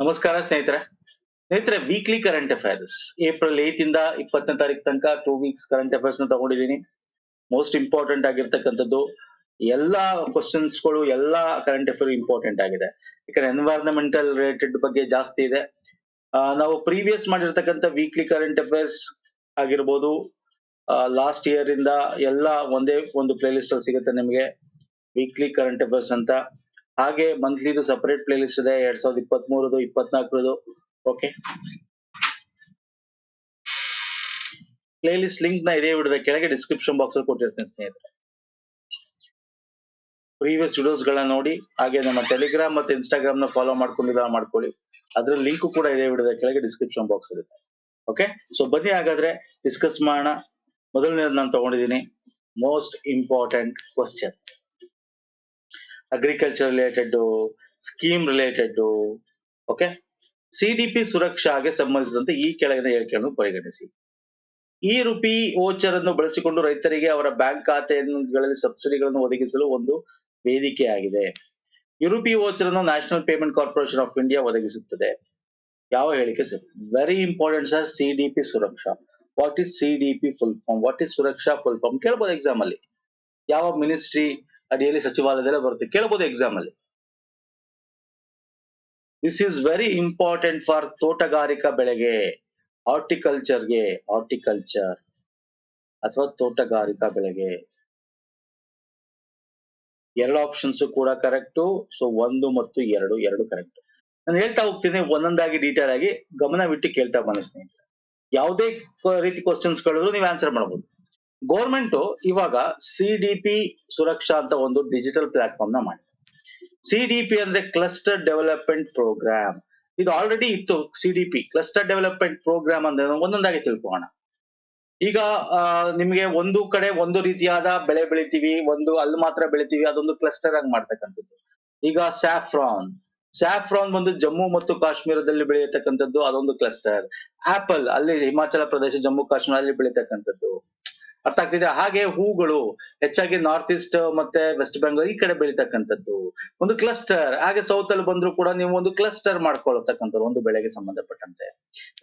ನಮಸ್ಕಾರ ಸ್ನೇಹಿತರೆ. ಸ್ನೇಹಿತರೆ ವೀಕ್ಲಿ ಕರೆಂಟ್ ಅಫೇರ್ಸ್ ಏಪ್ರಿಲ್ ಏತ್ ಇಂದ ಇಪ್ಪತ್ತನೇ ತಾರೀಕು ತನಕ ಟೂ ವೀಕ್ಸ್ ಕರೆಂಟ್ ಅಫೇರ್ಸ್ನ ತಗೊಂಡಿದ್ದೀನಿ. ಮೋಸ್ಟ್ ಇಂಪಾರ್ಟೆಂಟ್ ಆಗಿರ್ತಕ್ಕಂಥದ್ದು, ಎಲ್ಲಾ ಕ್ವಶನ್ಸ್ಗಳು, ಎಲ್ಲಾ ಕರೆಂಟ್ ಅಫೇರ್ ಇಂಪಾರ್ಟೆಂಟ್ ಆಗಿದೆ. ಯಾಕಂದ್ರೆ ಎನ್ವೈರನ್ಮೆಂಟಲ್ ರಿಲೇಟೆಡ್ ಬಗ್ಗೆ ಜಾಸ್ತಿ ಇದೆ. ನಾವು ಪ್ರೀವಿಯಸ್ ಮಾಡಿರ್ತಕ್ಕಂಥ ವೀಕ್ಲಿ ಕರೆಂಟ್ ಅಫೇರ್ಸ್ ಆಗಿರ್ಬೋದು ಲಾಸ್ಟ್ ಇಯರ್ ಇಂದ ಎಲ್ಲ ಒಂದೇ ಒಂದು ಪ್ಲೇಲಿಸ್ಟ್ ಅಲ್ಲಿ ಸಿಗುತ್ತೆ ನಿಮಗೆ. ವೀಕ್ಲಿ ಕರೆಂಟ್ ಅಫೇರ್ಸ್ ಅಂತ. ಹಾಗೆ ಮಂತ್ಲಿದು ಸಪರೇಟ್ ಪ್ಲೇ ಲಿಸ್ಟ್ ಇದೆ, ಎರಡ್ ಸಾವಿರದ ಇಪ್ಪತ್ತ್ ಮೂರದು ಇಪ್ಪತ್ನಾಲ್ಕರದು. ಓಕೆ ಪ್ಲೇ ಲಿಸ್ಟ್ ಲಿಂಕ್ನ ಇದೇ ವಿಡಿಯೋದ ಕೆಳಗೆ ಡಿಸ್ಕ್ರಿಪ್ಷನ್ ಬಾಕ್ಸ್ ಅಲ್ಲಿ ಕೊಟ್ಟಿರ್ತೀನಿ ಸ್ನೇಹಿತರೆ. ಪ್ರೀವಿಯಸ್ ವಿಡಿಯೋಸ್ ಗಳನ್ನ ನೋಡಿ, ಹಾಗೆ ನಮ್ಮ ಟೆಲಿಗ್ರಾಮ್ ಮತ್ತೆ ಇನ್ಸ್ಟಾಗ್ರಾಮ್ನ ಫಾಲೋ ಮಾಡ್ಕೊಂಡಿಲ್ಲ ಮಾಡ್ಕೊಳ್ಳಿ. ಅದ್ರ ಲಿಂಕ್ ಕೂಡ ಇದೇ ವಿಡಿಯೋದ ಕೆಳಗೆ ಡಿಸ್ಕ್ರಿಪ್ಷನ್ ಬಾಕ್ಸ್ ಇರುತ್ತೆ. ಓಕೆ ಸೊ ಬನ್ನಿ ಹಾಗಾದ್ರೆ ಡಿಸ್ಕಸ್ ಮಾಡೋಣ. ಮೊದಲನೇದು ನಾನು ತಗೊಂಡಿದ್ದೀನಿ most important question agriculture related scheme related okay CDP ಸುರಕ್ಷಾಗೆ ಸಂಬಂಧಿಸಿದಂತೆ ಈ ಕೆಳಗಿನ ಹೇಳಿಕೆಯನ್ನು ಪರಿಗಣಿಸಿ. ಈ ರುಪಿ ವೋಚರ್ ಅನ್ನು ಬಳಸಿಕೊಂಡು ರೈತರಿಗೆ ಅವರ ಬ್ಯಾಂಕ್ ಖಾತೆಗಳಲ್ಲಿ ಸಬ್ಸಿಡಿಗಳನ್ನು ಒದಗಿಸಲು ಒಂದು ವೇದಿಕೆಯಾಗಿದೆ. ಯುರೋಪಿ ಓಚರ್ ಅನ್ನು national payment corporation of India ಒದಗಿಸುತ್ತದೆ. ಯಾವ ಹೇಳಿಕೆ sir? Very important sir CDP Suraksha. What is CDP full form what is Suraksha full form ಕೇಳ್ಬೋದು ಎಕ್ಸಾಮ್ ಅಲ್ಲಿ. ಯಾವ ಮಿನಿಸ್ಟ್ರಿ ಅಡಿಯಲ್ಲಿ ಸಚಿವಾಲಯದಲ್ಲಿ ಬರುತ್ತೆ. ಕೇಳಬಹುದು ಎಕ್ಸಾಮ್ ಅಲ್ಲಿ. This is very important for ತೋಟಗಾರಿಕಾ ಬೆಳೆಗೆ ಹಾರ್ಟಿಕಲ್ಚರ್ಗೆ ಹಾರ್ಟಿಕಲ್ಚರ್ ಅಥವಾ ತೋಟಗಾರಿಕಾ ಬೆಳೆಗೆ. ಎರಡು ಆಪ್ಷನ್ಸ್ ಕೂಡ ಕರೆಕ್ಟು ಸೊ ಒಂದು ಮತ್ತು ಎರಡು ಎರಡು ಕರೆಕ್ಟ್ ನಾನು ಹೇಳ್ತಾ ಹೋಗ್ತೀನಿ ಒಂದೊಂದಾಗಿ ಡೀಟೇಲ್ ಆಗಿ ಗಮನವಿಟ್ಟು ಕೇಳ್ತಾ ಬನ್ನಿ ಸ್ನೇಹಿತರೆ. ಯಾವುದೇ ರೀತಿ ಕ್ವಶನ್ಸ್ ಕೇಳಿದ್ರು ನೀವು ಆನ್ಸರ್ ಮಾಡಬಹುದು ಗೌರ್ಮೆಂಟ್ ಇವಾಗ ಸಿ ಸುರಕ್ಷಾ ಅಂತ ಒಂದು ಡಿಜಿಟಲ್ ಪ್ಲಾಟ್ಫಾರ್ಮ್ನ ಮಾಡಿ ಸಿ ಅಂದ್ರೆ ಕ್ಲಸ್ಟರ್ ಡೆವಲಪ್ಮೆಂಟ್ ಪ್ರೋಗ್ರಾಮ್ ಇದು ಆಲ್ರೆಡಿ ಇತ್ತು ಸಿ ಕ್ಲಸ್ಟರ್ ಡೆವಲಪ್ಮೆಂಟ್ ಪ್ರೋಗ್ರಾಮ್ ಅಂದ್ರೆ ಒಂದೊಂದಾಗಿ ತಿಳ್ಕೊಳ್ಳೋಣ. ಈಗ ನಿಮ್ಗೆ ಒಂದು ಕಡೆ ಒಂದು ರೀತಿಯಾದ ಬೆಳೆ ಬೆಳಿತೀವಿ, ಒಂದು ಅಲ್ಲಿ ಮಾತ್ರ ಬೆಳಿತೀವಿ, ಅದೊಂದು ಕ್ಲಸ್ಟರ್ ಆಗಿ ಮಾಡ್ತಕ್ಕಂಥದ್ದು. ಈಗ ಸ್ಯಾಫ್ರಾನ್ ಸ್ಯಾಫ್ರಾನ್ ಬಂದು ಜಮ್ಮು ಮತ್ತು ಕಾಶ್ಮೀರದಲ್ಲಿ ಬೆಳೆಯತಕ್ಕಂಥದ್ದು ಅದೊಂದು ಕ್ಲಸ್ಟರ್ ಆಪಲ್ ಅಲ್ಲಿ ಹಿಮಾಚಲ ಪ್ರದೇಶ, ಜಮ್ಮು ಕಾಶ್ಮೀರ ಅಲ್ಲಿ ಬೆಳೀತಕ್ಕಂಥದ್ದು. ಅರ್ಥ ಆಗ್ತಿದೆ? ಹಾಗೆ ಹೂಗಳು, ಹೆಚ್ಚಾಗಿ ನಾರ್ತ್ ಈಸ್ಟ್ ಮತ್ತೆ ವೆಸ್ಟ್ ಬೆಂಗಾಲ್ ಈ ಕಡೆ ಬೆಳೀತಕ್ಕಂಥದ್ದು. ಒಂದು ಕ್ಲಸ್ಟರ್ ಹಾಗೆ ಸೌತ್ ಅಲ್ಲಿ ಬಂದ್ರು ಕೂಡ ನೀವು ಒಂದು ಕ್ಲಸ್ಟರ್ ಮಾಡ್ಕೊಳ್ತಕ್ಕಂಥದ್ದು ಒಂದು ಬೆಳೆಗೆ ಸಂಬಂಧಪಟ್ಟಂತೆ.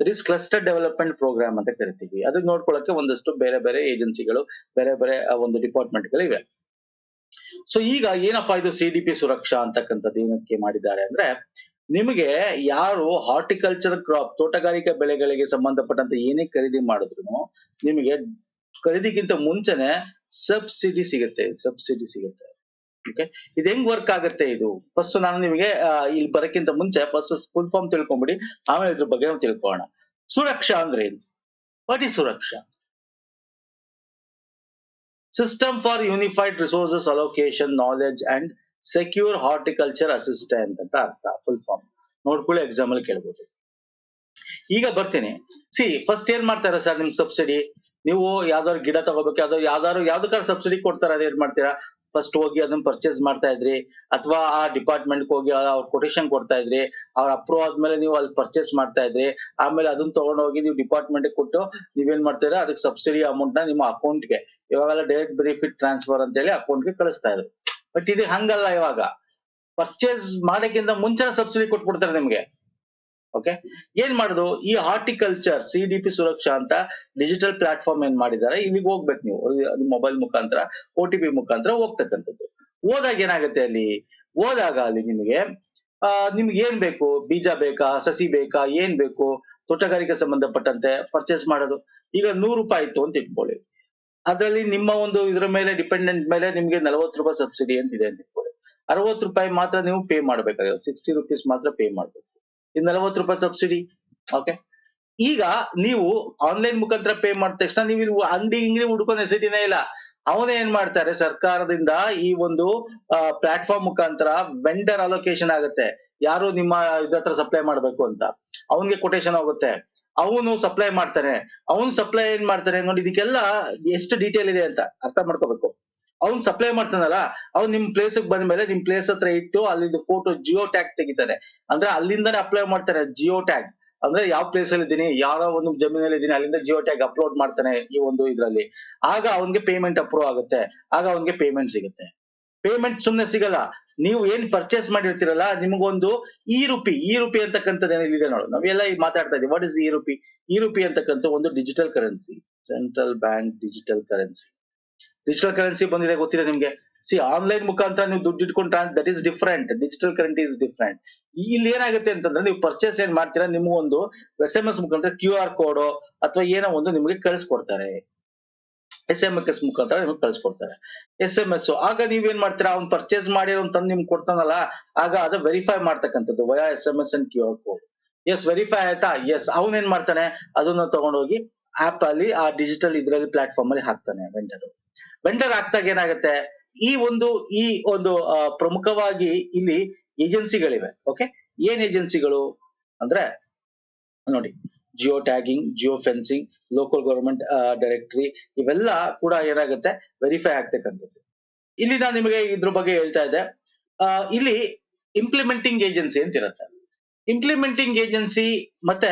ಈಸ್ ಕ್ಲಸ್ಟರ್ ಡೆವಲಪ್ಮೆಂಟ್ ಪ್ರೋಗ್ರಾಮ್ ಅಂತ ಕರಿತೀವಿ. ಅದನ್ನ ನೋಡ್ಕೊಳ್ಳೋಕೆ ಒಂದಷ್ಟು ಬೇರೆ ಬೇರೆ ಏಜೆನ್ಸಿಗಳು ಬೇರೆ ಬೇರೆ ಒಂದು ಡಿಪಾರ್ಟ್ಮೆಂಟ್ಗಳು ಇವೆ ಸೊ ಈಗ ಏನಪ್ಪಾ ಇದು ಸಿ ಡಿ ಪಿ ಸುರಕ್ಷಾ ಅಂತಕ್ಕಂಥದ್ದು ಏನಕ್ಕೆ ಮಾಡಿದ್ದಾರೆ ಅಂದ್ರೆ, ನಿಮಗೆ ಯಾರು ಹಾರ್ಟಿಕಲ್ಚರ್ ಕ್ರಾಪ್ ತೋಟಗಾರಿಕಾ ಬೆಳೆಗಳಿಗೆ ಸಂಬಂಧಪಟ್ಟಂತ ಏನೇ ಖರೀದಿ ಮಾಡಿದ್ರು ನಿಮಗೆ ಖರೀದಿಗಿಂತ ಮುಂಚೆನೆ ಸಬ್ಸಿಡಿ ಸಿಗುತ್ತೆ ಸಬ್ಸಿಡಿ ಸಿಗುತ್ತೆ. ಓಕೆ ಇದು ಹೆಂಗ್ ವರ್ಕ್ ಆಗುತ್ತೆ ಇದು? ಫಸ್ಟ್ ನಾನು ನಿಮಗೆ ಇಲ್ಲಿ ಬರಕ್ಕಿಂತ ಮುಂಚೆ ಫಸ್ಟ್ ಫುಲ್ ಫಾರ್ಮ್ ತಿಳ್ಕೊಂಬಿಡಿ. ಆಮೇಲೆ ಇದ್ರ ಬಗ್ಗೆ ನಾವು ತಿಳ್ಕೊಳ್ಳೋಣ. ಸುರಕ್ಷಾ ಅಂದ್ರೆ ಏನು? What is Suraksha. System for unified resources allocation knowledge and secure horticulture assistant ಅಂತ ಅರ್ಥ ಫುಲ್ ಫಾರ್ಮ್ ನೋಡ್ಕೊಳ್ಳಿ ಎಕ್ಸಾಮ್ ಅಲ್ಲಿ ಕೇಳ್ಬೋದು. ಈಗ ಬರ್ತೀನಿ. ಸಿ ಫಸ್ಟ್ ಏನ್ ಮಾಡ್ತಾರೆ ಸರ್ ನಿಮ್ ಸಬ್ಸಿಡಿ ನೀವು ಯಾವ್ದಾದ್ರು ಗಿಡ ತಗೋಬೇಕು, ಯಾವ್ದಾದ್ರು ಯಾವ್ದಾದ್ರು ಯಾವ್ದಕ್ಕಾರ ಸಬ್ಸಿಡಿ ಕೊಡ್ತಾರೆ ಅದೇನ್ ಮಾಡ್ತೀರಾ? ಫಸ್ಟ್ ಹೋಗಿ ಅದನ್ನ ಪರ್ಚೇಸ್ ಮಾಡ್ತಾ ಇದ್ರಿ, ಅಥವಾ ಆ ಡಿಪಾರ್ಟ್ಮೆಂಟ್ ಹೋಗಿ ಅವ್ರ ಕೊಟೇಶನ್ ಕೊಡ್ತಾ ಇದ್ರಿ, ಅವ್ರ ಅಪ್ರೂವ್ ಆದ್ಮೇಲೆ ನೀವು ಅಲ್ಲಿ ಪರ್ಚೇಸ್ ಮಾಡ್ತಾ ಇದ್ರಿ, ಆಮೇಲೆ ಅದನ್ನ ತಗೊಂಡೋಗಿ ನೀವು ಡಿಪಾರ್ಟ್ಮೆಂಟ್ ಕೊಟ್ಟು ನೀವೇನ್ ಮಾಡ್ತೀರಾ? ಅದಕ್ಕೆ ಸಬ್ಸಿಡಿ ಅಮೌಂಟ್ನ ನಿಮ್ಮ ಅಕೌಂಟ್ಗೆ ಇವಾಗೆಲ್ಲ ಡೈರೆಕ್ಟ್ ಬೆನಿಫಿಟ್ ಟ್ರಾನ್ಸ್ಫರ್ ಅಂತ ಹೇಳಿ ಅಕೌಂಟ್ಗೆ ಕಳಿಸ್ತಾ ಇದ್ರು. ಬಟ್ ಇದು ಹಂಗಲ್ಲ ಇವಾಗ. ಪರ್ಚೇಸ್ ಮಾಡೋಕ್ಕಿಂತ ಮುಂಚೆ ಸಬ್ಸಿಡಿ ಕೊಟ್ಬಿಡ್ತಾರೆ ನಿಮ್ಗೆ. ಓಕೆ ಏನ್ ಮಾಡುದು? ಈ horticulture C D P Suraksha ಅಂತ ಡಿಜಿಟಲ್ ಪ್ಲಾಟ್ಫಾರ್ಮ್ ಏನ್ ಮಾಡಿದ್ದಾರೆ ಇಲ್ಲಿಗೆ ಹೋಗ್ಬೇಕು ನೀವು. ಮೊಬೈಲ್ ಮುಖಾಂತರ ಒ ಟಿ ಪಿ ಮುಖಾಂತರ ಹೋಗ್ತಕ್ಕಂಥದ್ದು. ಹೋದಾಗ ಏನಾಗುತ್ತೆ ಅಲ್ಲಿ? ಹೋದಾಗ ಅಲ್ಲಿ ನಿಮಗೆ ನಿಮ್ಗೆ ಏನ್ ಬೇಕು? ಬೀಜ ಬೇಕಾ? ಸಸಿ ಬೇಕಾ? ಏನ್ ಬೇಕು? ತೋಟಗಾರಿಕೆ ಸಂಬಂಧಪಟ್ಟಂತೆ ಪರ್ಚೇಸ್ ಮಾಡೋದು. ಈಗ ನೂರು ರೂಪಾಯಿ ಇತ್ತು ಅಂತ ಇಟ್ಕೊಳ್ಳಿ. ಅದರಲ್ಲಿ ನಿಮ್ಮ ಒಂದು ಇದ್ರ ಮೇಲೆ ಡಿಪೆಂಡೆಂಟ್ ಮೇಲೆ ನಿಮ್ಗೆ ನಲವತ್ತು ರೂಪಾಯಿ ಸಬ್ಸಿಡಿ ಅಂತ ಇದೆ ಅಂತ ಇಟ್ಕೊಳ್ಳಿ. ಅರವತ್ತು ರೂಪಾಯಿ ಮಾತ್ರ ನೀವು ಪೇ ಮಾಡ್ಬೇಕಾಗಿಲ್ಲ ಸಿಕ್ಸ್ಟಿ ರುಪೀಸ್ ಮಾತ್ರ ಪೇ ಮಾಡ್ಬೇಕು. ಇದು ನಲವತ್ತು ರೂಪಾಯಿ ಸಬ್ಸಿಡಿ ಓಕೆ ಈಗ ನೀವು ಆನ್ಲೈನ್ ಮುಖಾಂತರ ಪೇ ಮಾಡಿದ ತಕ್ಷಣ ನೀವು ಇಲ್ಲಿ ಅಂಗಡಿ ಇಂಗಡಿ ಹುಡ್ಕೋ ನೆಸಿಟಿನೇ ಇಲ್ಲ. ಅವನೇ ಏನ್ ಮಾಡ್ತಾರೆ? ಸರ್ಕಾರದಿಂದ ಈ ಒಂದು ಪ್ಲಾಟ್ಫಾರ್ಮ್ ಮುಖಾಂತರ ವೆಂಡರ್ ಅಲೋಕೇಶನ್ ಆಗುತ್ತೆ. ಯಾರು ನಿಮ್ಮ ಇದ್ರ ಸಪ್ಲೈ ಮಾಡ್ಬೇಕು ಅಂತ. ಅವನ್ಗೆ ಕೊಟೇಶನ್ ಹೋಗುತ್ತೆ. ಅವನು ಸಪ್ಲೈ ಮಾಡ್ತಾನೆ. ಅವನ್ ಸಪ್ಲೈ ಏನ್ ಮಾಡ್ತಾನೆ? ನೋಡಿ, ಇದಕ್ಕೆಲ್ಲ ಎಷ್ಟು ಡೀಟೇಲ್ ಇದೆ ಅಂತ ಅರ್ಥ ಮಾಡ್ಕೋಬೇಕು. ಅವ್ನ್ ಸಪ್ಲೈ ಮಾಡ್ತಾನಲ್ಲ, ಅವ್ನ್ ನಿಮ್ ಪ್ಲೇಸ್ ಬಂದ ಮೇಲೆ ನಿಮ್ ಪ್ಲೇಸ್ ಹತ್ರ ಇಟ್ಟು ಅಲ್ಲಿಂದ ಫೋಟೋ ಜಿಯೋ ಟ್ಯಾಗ್ ತೆಗಿತಾರೆ ಅಂದ್ರೆ ಅಲ್ಲಿಂದಾನೆ ಅಪ್ಲೈ ಮಾಡ್ತಾರೆ ಜಿಯೋ ಟ್ಯಾಗ್ ಅಂದ್ರೆ ಯಾವ ಪ್ಲೇಸ್ ಅಲ್ಲಿ ಇದೀನಿ, ಯಾರೋ ಒಂದು ಜಮೀನಲ್ಲಿ ಇದೀನಿ, ಅಲ್ಲಿಂದ ಜಿಯೋ ಟ್ಯಾಗ್ ಅಪ್ಲೋಡ್ ಮಾಡ್ತಾನೆ ಈ ಒಂದು ಇದ್ರಲ್ಲಿ. ಆಗ ಅವನ್ಗೆ ಪೇಮೆಂಟ್ ಅಪ್ರೂವ್ ಆಗುತ್ತೆ. ಆಗ ಅವನ್ಗೆ ಪೇಮೆಂಟ್ ಸಿಗುತ್ತೆ. ಪೇಮೆಂಟ್ ಸುಮ್ನೆ ಸಿಗಲ್ಲ. ನೀವು ಏನ್ ಪರ್ಚೇಸ್ ಮಾಡಿರ್ತೀರಲ್ಲ, ನಿಮಗೊಂದು ಈ ರೂಪಿ ಈ ರೂಪಿ ಅಂತಕ್ಕಂಥದ್ದು ಏನಿದೆ ನೋಡು. ನಾವೆಲ್ಲ ಈಗ ಮಾತಾಡ್ತಾ ಇದೀವಿ what is e rupee? E rupee ಅಂತಕ್ಕಂಥ ಒಂದು digital currency central bank digital currency digital currency ಬಂದಿದೆ ಗೊತ್ತಿದೆ ನಿಮ್ಗೆ? ಸಿ ಆನ್ಲೈನ್ ಮುಖಾಂತರ ನೀವು ದುಡ್ಡು ಇಟ್ಕೊಂಡ್ರೆ that is different digital currency is different ಇಲ್ಲಿ ಏನಾಗುತ್ತೆ ಅಂತಂದ್ರೆ ನೀವು ಪರ್ಚೇಸ್ ಏನ್ ಮಾಡ್ತೀರಾ? ನಿಮ್ಗೊಂದು ಎಸ್ ಎಂ ಎಸ್ ಮುಖಾಂತರ ಕ್ಯೂ ಆರ್ ಕೋಡ್ ಅಥವಾ ಏನೋ ಒಂದು ನಿಮಗೆ ಕಳಿಸ್ಕೊಡ್ತಾರೆ. ಎಸ್ ಎಂ ಎಸ್ ಮುಖಾಂತರ ನಿಮ್ಗೆ ಕಳಿಸ್ಕೊಡ್ತಾರೆ. ಎಸ್ ಎಂ ಎಸ್ ಆಗ ನೀವೇನ್ ಮಾಡ್ತೀರಾ? ಅವ್ನ್ ಪರ್ಚೇಸ್ ಮಾಡಿರೋ ತಂದು ನಿಮ್ಗೆ ಕೊಡ್ತಾನಲ್ಲ? ಆಗ ಅದು ವೆರಿಫೈ ಮಾಡ್ತಕ್ಕಂಥದ್ದು via S M S and Q R code yes verify ಆಯ್ತಾ ಎಸ್ ಅವನೇನ್ ಮಾಡ್ತಾನೆ? ಅದನ್ನ ತಗೊಂಡೋಗಿ ಆಪ್ ಅಲ್ಲಿ ಆ ಡಿಜಿಟಲ್ ಇದ್ರಲ್ಲಿ ಪ್ಲಾಟ್ಫಾರ್ಮ್ ಅಲ್ಲಿ ಹಾಕ್ತಾನೆ. ವೆಂಡರ್ ವೆಂಡರ್ ಆಗ್ತಾಗ ಏನಾಗುತ್ತೆ? ಈ ಒಂದು ಈ ಒಂದು ಪ್ರಮುಖವಾಗಿ ಇಲ್ಲಿ ಏಜೆನ್ಸಿಗಳಿವೆ ಓಕೆ ಏನ್ ಏಜೆನ್ಸಿಗಳು? ಅಂದ್ರೆ, ನೋಡಿ, geo tagging, geo fencing, local government directory, ಇವೆಲ್ಲ ಕೂಡ ಏನಾಗುತ್ತೆ? ವೆರಿಫೈ ಆಗ್ತಕ್ಕಂಥದ್ದು. ಇಲ್ಲಿ ನಾನು ನಿಮಗೆ ಇದ್ರ ಬಗ್ಗೆ ಹೇಳ್ತಾ ಇದ್ದೆ. ಇಲ್ಲಿ ಇಂಪ್ಲಿಮೆಂಟಿಂಗ್ ಏಜೆನ್ಸಿ ಅಂತ ಇರುತ್ತೆ. ಇಂಪ್ಲಿಮೆಂಟಿಂಗ್ ಏಜೆನ್ಸಿ ಮತ್ತೆ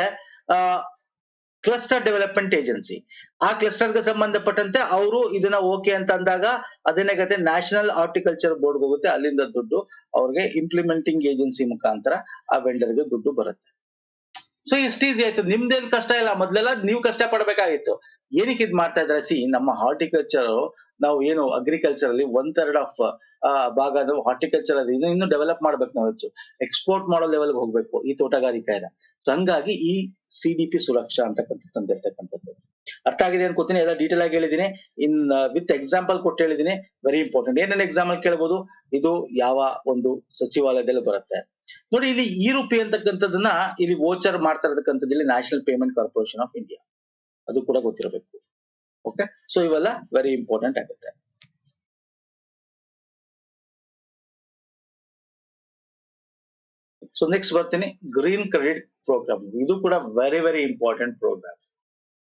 ಕ್ಲಸ್ಟರ್ ಡೆವಲಪ್ಮೆಂಟ್ ಏಜೆನ್ಸಿ ಆ ಕ್ಲಸ್ಟರ್ಗೆ ಸಂಬಂಧಪಟ್ಟಂತೆ ಅವರು ಇದನ್ನ ಓಕೆ ಅಂತ ಅಂದಾಗ ಅದೇನಾಗುತ್ತೆ ನ್ಯಾಷನಲ್ ಹಾರ್ಟಿಕಲ್ಚರ್ ಬೋರ್ಡ್ ಹೋಗುತ್ತೆ, ಅಲ್ಲಿಂದ ದುಡ್ಡು ಅವ್ರಿಗೆ ಇಂಪ್ಲಿಮೆಂಟಿಂಗ್ ಏಜೆನ್ಸಿ ಮುಖಾಂತರ ಆ ವೆಂಡರ್ಗೆ ದುಡ್ಡು ಬರುತ್ತೆ. ಸೊ ಇಷ್ಟ ಈಸಿ ಆಯ್ತು. ನಿಮ್ದೇನ್ ಕಷ್ಟ ಇಲ್ಲ. ಮೊದ್ಲೆಲ್ಲ ನೀವು ಕಷ್ಟ ಪಡ್ಬೇಕಾಗಿತ್ತು ಏನಕ್ಕೆ ಇದ್ ಮಾಡ್ತಾ ಇದ್ದಾರೆ? ಸಿ, ನಮ್ಮ ಹಾರ್ಟಿಕಲ್ಚರ್ ನಾವು ಏನು ಅಗ್ರಿಕಲ್ಚರ್ ಅಲ್ಲಿ ಒನ್ ಥರ್ಡ್ ಆಫ್ ಭಾಗ ಹಾರ್ಟಿಕಲ್ಚರ್ ಅಲ್ಲಿ ಇನ್ನು, ಇನ್ನೂ ಡೆವಲಪ್ ಮಾಡ್ಬೇಕು ನಾವು ಹೆಚ್ಚು. ಎಕ್ಸ್ಪೋರ್ಟ್ ಮಾಡೋ ಲೆವೆಲ್ಗೆ ಹೋಗ್ಬೇಕು ಈ ತೋಟಗಾರಿಕೆನ ಸೊ ಹಂಗಾಗಿ ಈ ಸಿ ಡಿ ಪಿ ಸುರಕ್ಷಾ ಅಂತಕ್ಕಂಥದ್ದು ತಂದಿರ್ತಕ್ಕಂಥದ್ದು. ಅರ್ಥ ಆಗಿದೆ ಅನ್ಕೋತೀನಿ, ಎಲ್ಲ ಡೀಟೇಲ್ ಆಗಿ ಹೇಳಿದೀನಿ ಇನ್ ವಿತ್ ಎಕ್ಸಾಂಪಲ್ ಕೊಟ್ಟು ಹೇಳಿದೀನಿ ವೆರಿ ಇಂಪಾರ್ಟೆಂಟ್ ಏನೇನು ಎಕ್ಸಾಂಪಲ್ ಕೇಳಬಹುದು ಇದು ಯಾವ ಒಂದು ಸಚಿವಾಲಯದಲ್ಲಿ ಬರುತ್ತೆ. ನೋಡಿ, ಇಲ್ಲಿ ಈ ರೂಪಿ ಅಂತಕ್ಕಂಥದ್ದನ್ನ ಇಲ್ಲಿ ವೋಚರ್ ಮಾಡ್ತಾ ಇರತಕ್ಕಂಥದ್ದು ಇಲ್ಲಿ national payment corporation of India ಅದು ಕೂಡ ಗೊತ್ತಿರಬೇಕು. ಓಕೆ ಸೊ ಇವೆಲ್ಲ ವೆರಿ ಇಂಪಾರ್ಟೆಂಟ್ ಆಗುತ್ತೆ. ಸೊ ನೆಕ್ಸ್ಟ್ ಬರ್ತೀನಿ. ಗ್ರೀನ್ ಕ್ರೆಡಿಟ್ ಪ್ರೋಗ್ರಾಮ್ ಇದು ಕೂಡ ವೆರಿ ವೆರಿ ಇಂಪಾರ್ಟೆಂಟ್ ಪ್ರೋಗ್ರಾಮ್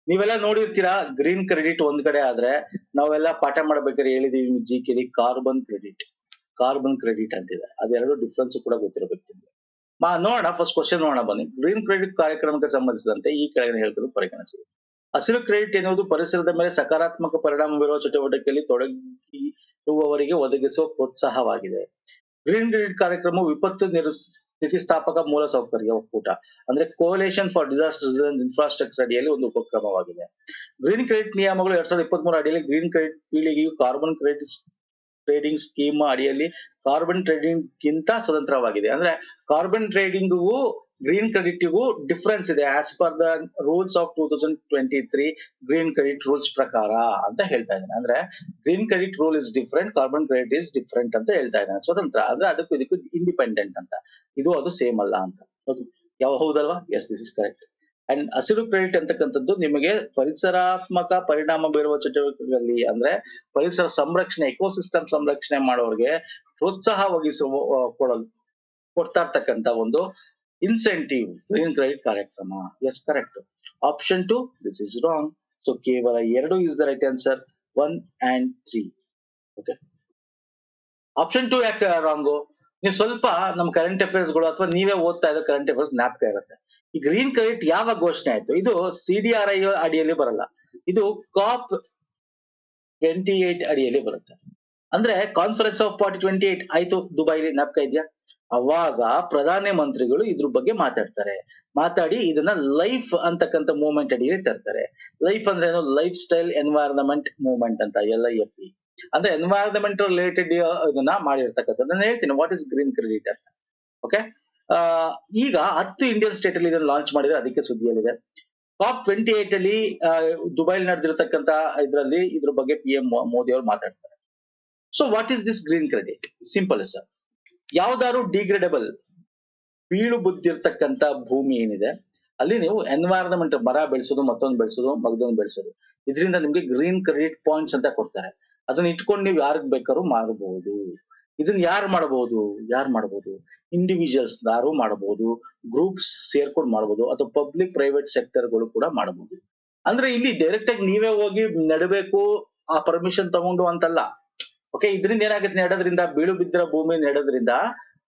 ನೀವೆಲ್ಲ ನೋಡಿರ್ತೀರಾ ಗ್ರೀನ್ ಕ್ರೆಡಿಟ್ ಒಂದ್ ಕಡೆ ಆದ್ರೆ ನಾವೆಲ್ಲ ಪಾಠ ಮಾಡ್ಬೇಕಾದ್ರೆ ಹೇಳಿದೀವಿ ಜಿ ಕೆಲಿ ಕಾರ್ಬನ್ ಕ್ರೆಡಿಟ್ ಕಾರ್ಬನ್ ಕ್ರೆಡಿಟ್ ಅಂತಿದೆ. ಅದೆರಡು ಡಿಫ್ರೆನ್ಸ್ ಕೂಡ ಗೊತ್ತಿರಬೇಕು ಮಾ ಫಸ್ಟ್ ಕ್ವಶನ್ ನೋಡೋಣ ಬನ್ನಿ. ಗ್ರೀನ್ ಕ್ರೆಡಿಟ್ ಕಾರ್ಯಕ್ರಮಕ್ಕೆ ಸಂಬಂಧಿಸಿದಂತೆ ಈ ಕೆಳಗಿನ ಹೇಳಿಕೆಗಳು ಪರಿಗಣಿಸಿದೆ ಹಸಿರು ಕ್ರೆಡಿಟ್ ಎನ್ನುವುದು ಪರಿಸರದ ಮೇಲೆ ಸಕಾರಾತ್ಮಕ ಪರಿಣಾಮ ಬೀರುವ ಚಟುವಟಿಕೆಯಲ್ಲಿ ತೊಡಗಿರುವವರಿಗೆ ಒದಗಿಸುವ ಪ್ರೋತ್ಸಾಹವಾಗಿದೆ. ಗ್ರೀನ್ ಕ್ರೆಡಿಟ್ ಕಾರ್ಯಕ್ರಮವು ವಿಪತ್ತು ನಿರ್ ಸ್ಥಿತಿಸ್ಥಾಪಕ ಮೂಲ ಸೌಕರ್ಯ ಒಕ್ಕೂಟ. ಅಂದ್ರೆ ಕೋಲೇಷನ್ ಫಾರ್ ಡಿಸಾಸ್ಟರ್ ಇನ್ಫ್ರಾಸ್ಟ್ರಕ್ಚರ್ ಅಡಿಯಲ್ಲಿ ಒಂದು ಉಪಕ್ರಮವಾಗಿದೆ. ಗ್ರೀನ್ ಕ್ರೆಡಿಟ್ ನಿಯಮಗಳು ಎರಡ್ ಸಾವಿರದ ಇಪ್ಪತ್ತ್ ಅಡಿಯಲ್ಲಿ ಗ್ರೀನ್ ಕ್ರೆಡಿಟ್ ಪೀಳಿಗೆಯು ಕಾರ್ಬನ್ ಕ್ರೆಡಿಟ್ ಟ್ರೇಡಿಂಗ್ ಸ್ಕೀಮ್ ಅಡಿಯಲ್ಲಿ ಕಾರ್ಬನ್ ಟ್ರೇಡಿಂಗ್ ಗಿಂತ ಸ್ವತಂತ್ರವಾಗಿದೆ. ಅಂದ್ರೆ ಕಾರ್ಬನ್ ಟ್ರೇಡಿಂಗ್ಗೂ ಗ್ರೀನ್ ಕ್ರೆಡಿಟ್ಗೂ ಡಿಫ್ರೆನ್ಸ್ ಇದೆ. As per the rules of two thousand twenty three green credit rules ಪ್ರಕಾರ ಅಂತ ಹೇಳ್ತಾ ಇದ್ದಾನೆ. ಅಂದ್ರೆ green credit rule is different carbon credit is different ಅಂತ ಹೇಳ್ತಾ ಇದ್ದಾನೆ. ಸ್ವತಂತ್ರ. ಅಂದ್ರೆ ಅದಕ್ಕೂ ಇದಕ್ಕೂ ಇಂಡಿಪೆಂಡೆಂಟ್ ಅಂತ. ಇದು ಅದು ಸೇಮ್ ಅಲ್ಲ ಅಂತ. ಹೌದು. ಯಾವ ಹೌದಲ್ವಾ? Yes this is correct and ಹಸಿರು ಕ್ರೆಡಿಟ್ ಅಂತಕ್ಕಂಥದ್ದು ನಿಮಗೆ ಪರಿಸರಾತ್ಮಕ ಪರಿಣಾಮ ಬೀರುವ ಚಟುವಟಿಕೆಗಳಲ್ಲಿ ಅಂದ್ರೆ ಪರಿಸರ ಸಂರಕ್ಷಣೆ ಇಕೋಸಿಸ್ಟಮ್ ಸಂರಕ್ಷಣೆ ಮಾಡೋರಿಗೆ ಪ್ರೋತ್ಸಾಹ ಒಗಿಸುವ ಆ, ಕೊಡಲು ಕೊಡ್ತಾ ಇರ್ತಕ್ಕಂಥ ಒಂದು ಇನ್ಸೆಂಟಿವ್ ಗ್ರೀನ್ ಕ್ರೆಡಿಟ್ ಕಾರ್ಯಕ್ರಮ. Yes correct option two this is wrong so ಕೇವಲ ಎರಡು is the right answer one and three okay option two ಯಾಕೆ ರಾಂಗು ನೀವು ಸ್ವಲ್ಪ ನಮ್ಮ ಕರೆಂಟ್ ಅಫೇರ್ಸ್ಗಳು ಅಥವಾ ನೀವೇ ಓದ್ತಾ ಇರೋ ಕರೆಂಟ್ ಅಫೇರ್ಸ್ ಜ್ಞಾಪಕ ಇರುತ್ತೆ. ಈ ಗ್ರೀನ್ ಕ್ರೆಡಿಟ್ ಯಾವ ಘೋಷಣೆ ಆಯ್ತು? ಇದು ಸಿ ಡಿ ಆರ್ ಐ ಅಡಿಯಲ್ಲಿ ಬರಲ್ಲ. ಇದು ಕಾಪ್ ಟ್ವೆಂಟಿ ಏಟ್ ಅಡಿಯಲ್ಲಿ ಬರುತ್ತೆ. ಅಂದ್ರೆ conference of party twenty eight ಆಯ್ತು. ದುಬೈಲಿ ಜ್ಞಾಪಕ ಇದೆಯಾ? ಅವಾಗ ಪ್ರಧಾನ ಮಂತ್ರಿಗಳು ಇದ್ರ ಬಗ್ಗೆ ಮಾತಾಡ್ತಾರೆ. ಮಾತಾಡಿ ಇದನ್ನ ಲೈಫ್ ಅಂತಕ್ಕಂಥ ಮೂವ್ಮೆಂಟ್ ಅಡಿಗೆ ತರ್ತಾರೆ. ಲೈಫ್ ಅಂದ್ರೆ ಏನು? ಲೈಫ್ ಸ್ಟೈಲ್ ಎನ್ವೈರನ್ಮೆಂಟ್ ಮೂವ್ಮೆಂಟ್ ಅಂತ ಎಲ್ ಐ ಎಫ್ ಇ ಅಂದ್ರೆ ಎನ್ವೈರನ್ಮೆಂಟ್ ರಿಲೇಟೆಡ್ ಇದನ್ನ ಮಾಡಿರ್ತಕ್ಕಂಥದ್ದು. ನಾನು ಹೇಳ್ತೀನಿ. ವಾಟ್ ಇಸ್ ಗ್ರೀನ್ ಕ್ರೆಡಿಟ್ ಅಂತ. ಓಕೆ ಈಗ ಹತ್ತು ಇಂಡಿಯನ್ ಸ್ಟೇಟ್ ಅಲ್ಲಿ ಇದನ್ನ ಲಾಂಚ್ ಮಾಡಿದ್ರೆ ಅದಕ್ಕೆ ಸುದ್ದಿಯಲ್ಲಿದೆ. ಕಾಪ್ ಟ್ವೆಂಟಿ ಏಟ್ ಅಲ್ಲಿ ದುಬೈಲ್ ನಡೆದಿರತಕ್ಕಂತ ಇದರಲ್ಲಿ ಇದ್ರ ಬಗ್ಗೆ ಪಿ ಎಂ ಮೋದಿ ಅವರು ಮಾತಾಡ್ತಾರೆ so what is this green credit simple sir ಯಾವ್ದಾದ್ರು ಡಿಗ್ರೇಡಬಲ್ ಬೀಳು ಬುದ್ದಿರ್ತಕ್ಕಂತ ಭೂಮಿ ಏನಿದೆ, ಅಲ್ಲಿ ನೀವು ಎನ್ವೈರನ್ಮೆಂಟ್ ಮರ ಬೆಳೆಸೋದು, ಮತ್ತೊಂದು ಬೆಳೆಸೋದು, ಮಗದೊಂದು ಬೆಳೆಸೋದು. ಇದರಿಂದ ನಿಮ್ಗೆ ಗ್ರೀನ್ ಕ್ರೆಡಿಟ್ ಪಾಯಿಂಟ್ಸ್ ಅಂತ ಕೊಡ್ತಾರೆ. ಅದನ್ನ ಇಟ್ಕೊಂಡು ನೀವು ಯಾರಿಗ್ ಬೇಕಾದ್ರೂ ಮಾಡಬಹುದು ಇದನ್ನ ಯಾರು ಮಾಡಬಹುದು ಯಾರು ಮಾಡಬಹುದು ಇಂಡಿವಿಜುವಲ್ಸ್ ಯಾರು ಮಾಡಬಹುದು ಗ್ರೂಪ್ಸ್ ಸೇರ್ಕೊಂಡು ಮಾಡಬಹುದು ಅಥವಾ ಪಬ್ಲಿಕ್ ಪ್ರೈವೇಟ್ ಸೆಕ್ಟರ್ಗಳು ಕೂಡ ಮಾಡಬಹುದು ಅಂದ್ರೆ ಇಲ್ಲಿ ಡೈರೆಕ್ಟ್ ಆಗಿ ನೀವೇ ಹೋಗಿ ನಡಬೇಕು, ಆ ಪರ್ಮಿಷನ್ ತಗೊಂಡು ಅಂತಲ್ಲ. ಓಕೆ ಇದರಿಂದ ಏನಾಗುತ್ತೆ, ನೆಡೋದ್ರಿಂದ, ಬೀಳು ಬಿದ್ದಿರೋ ಭೂಮಿ ನೆಡೋದ್ರಿಂದ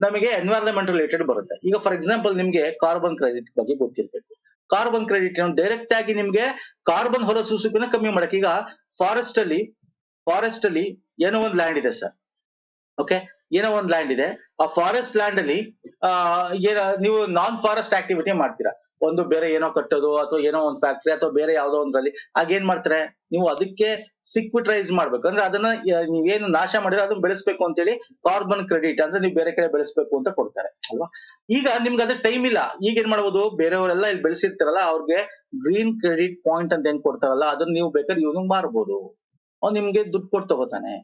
ನಮಗೆ ಎನ್ವೈರನ್ಮೆಂಟ್ ರಿಲೇಟೆಡ್ ಬರುತ್ತೆ. ಈಗ ಫಾರ್ ಎಕ್ಸಾಂಪಲ್ ನಿಮ್ಗೆ ಕಾರ್ಬನ್ ಕ್ರೆಡಿಟ್ ಬಗ್ಗೆ ಗೊತ್ತಿರ್ಬೇಕು. ಕಾರ್ಬನ್ ಕ್ರೆಡಿಟ್ ಡೈರೆಕ್ಟ್ ಆಗಿ ನಿಮ್ಗೆ ಕಾರ್ಬನ್ ಹೊರಸೂಸುವಿಕೆನ ಕಮ್ಮಿ ಮಾಡಕ್ಕೆ. ಈಗ ಫಾರೆಸ್ಟ್ ಅಲ್ಲಿ ಫಾರೆಸ್ಟ್ ಅಲ್ಲಿ ಏನೋ ಒಂದು ಲ್ಯಾಂಡ್ ಇದೆ ಸರ್ ಓಕೆ ಏನೋ ಒಂದು ಲ್ಯಾಂಡ್ ಇದೆ. ಆ ಫಾರೆಸ್ಟ್ ಲ್ಯಾಂಡ್ ಅಲ್ಲಿ ಏನ, ನೀವು ನಾನ್ ಫಾರೆಸ್ಟ್ ಆಕ್ಟಿವಿಟಿ ಮಾಡ್ತೀರಾ. ಒಂದು ಬೇರೆ ಏನೋ ಕಟ್ಟೋದು, ಅಥವಾ ಏನೋ ಒಂದು ಫ್ಯಾಕ್ಟ್ರಿ ಅಥವಾ ಬೇರೆ ಯಾವ್ದೋ ಒಂದ್ರಲ್ಲಿ ಆಗ ಏನ್ ಮಾಡ್ತಾರೆ? ನೀವು ಅದಕ್ಕೆ ಸಿಕ್ವಿಟ್ರೈಸ್ ಮಾಡ್ಬೇಕು. ಅಂದ್ರೆ ಅದನ್ನ ನೀವೇನು ನಾಶ ಮಾಡಿದ್ರೆ ಅದನ್ನ ಬೆಳೆಸ್ಬೇಕು ಅಂತೇಳಿ ಕಾರ್ಬನ್ ಕ್ರೆಡಿಟ್ ಅಂದ್ರೆ ನೀವು ಬೇರೆ ಕಡೆ ಬೆಳೆಸ್ಬೇಕು ಅಂತ ಕೊಡ್ತಾರೆ, ಅಲ್ವಾ? ಈಗ ನಿಮ್ಗೆ ಅದ್ರ ಟೈಮ್ ಇಲ್ಲ. ಈಗ ಏನ್ ಮಾಡ್ಬೋದು? ಬೇರೆಯವರೆಲ್ಲ ಇಲ್ಲಿ ಬೆಳೆಸಿರ್ತಾರಲ್ಲ, ಅವ್ರಿಗೆ ಗ್ರೀನ್ ಕ್ರೆಡಿಟ್ ಪಾಯಿಂಟ್ ಅಂತ ಏನ್ ಕೊಡ್ತಾರಲ್ಲ, ಅದನ್ನ ನೀವು ಬೇಕಾದ್ರೆ ಇವನು ಮಾರ್ಬೋದು. ಅವ್ನು ನಿಮ್ಗೆ ದುಡ್ಡು ಕೊಟ್ಟು ತಗೋತಾನೆ.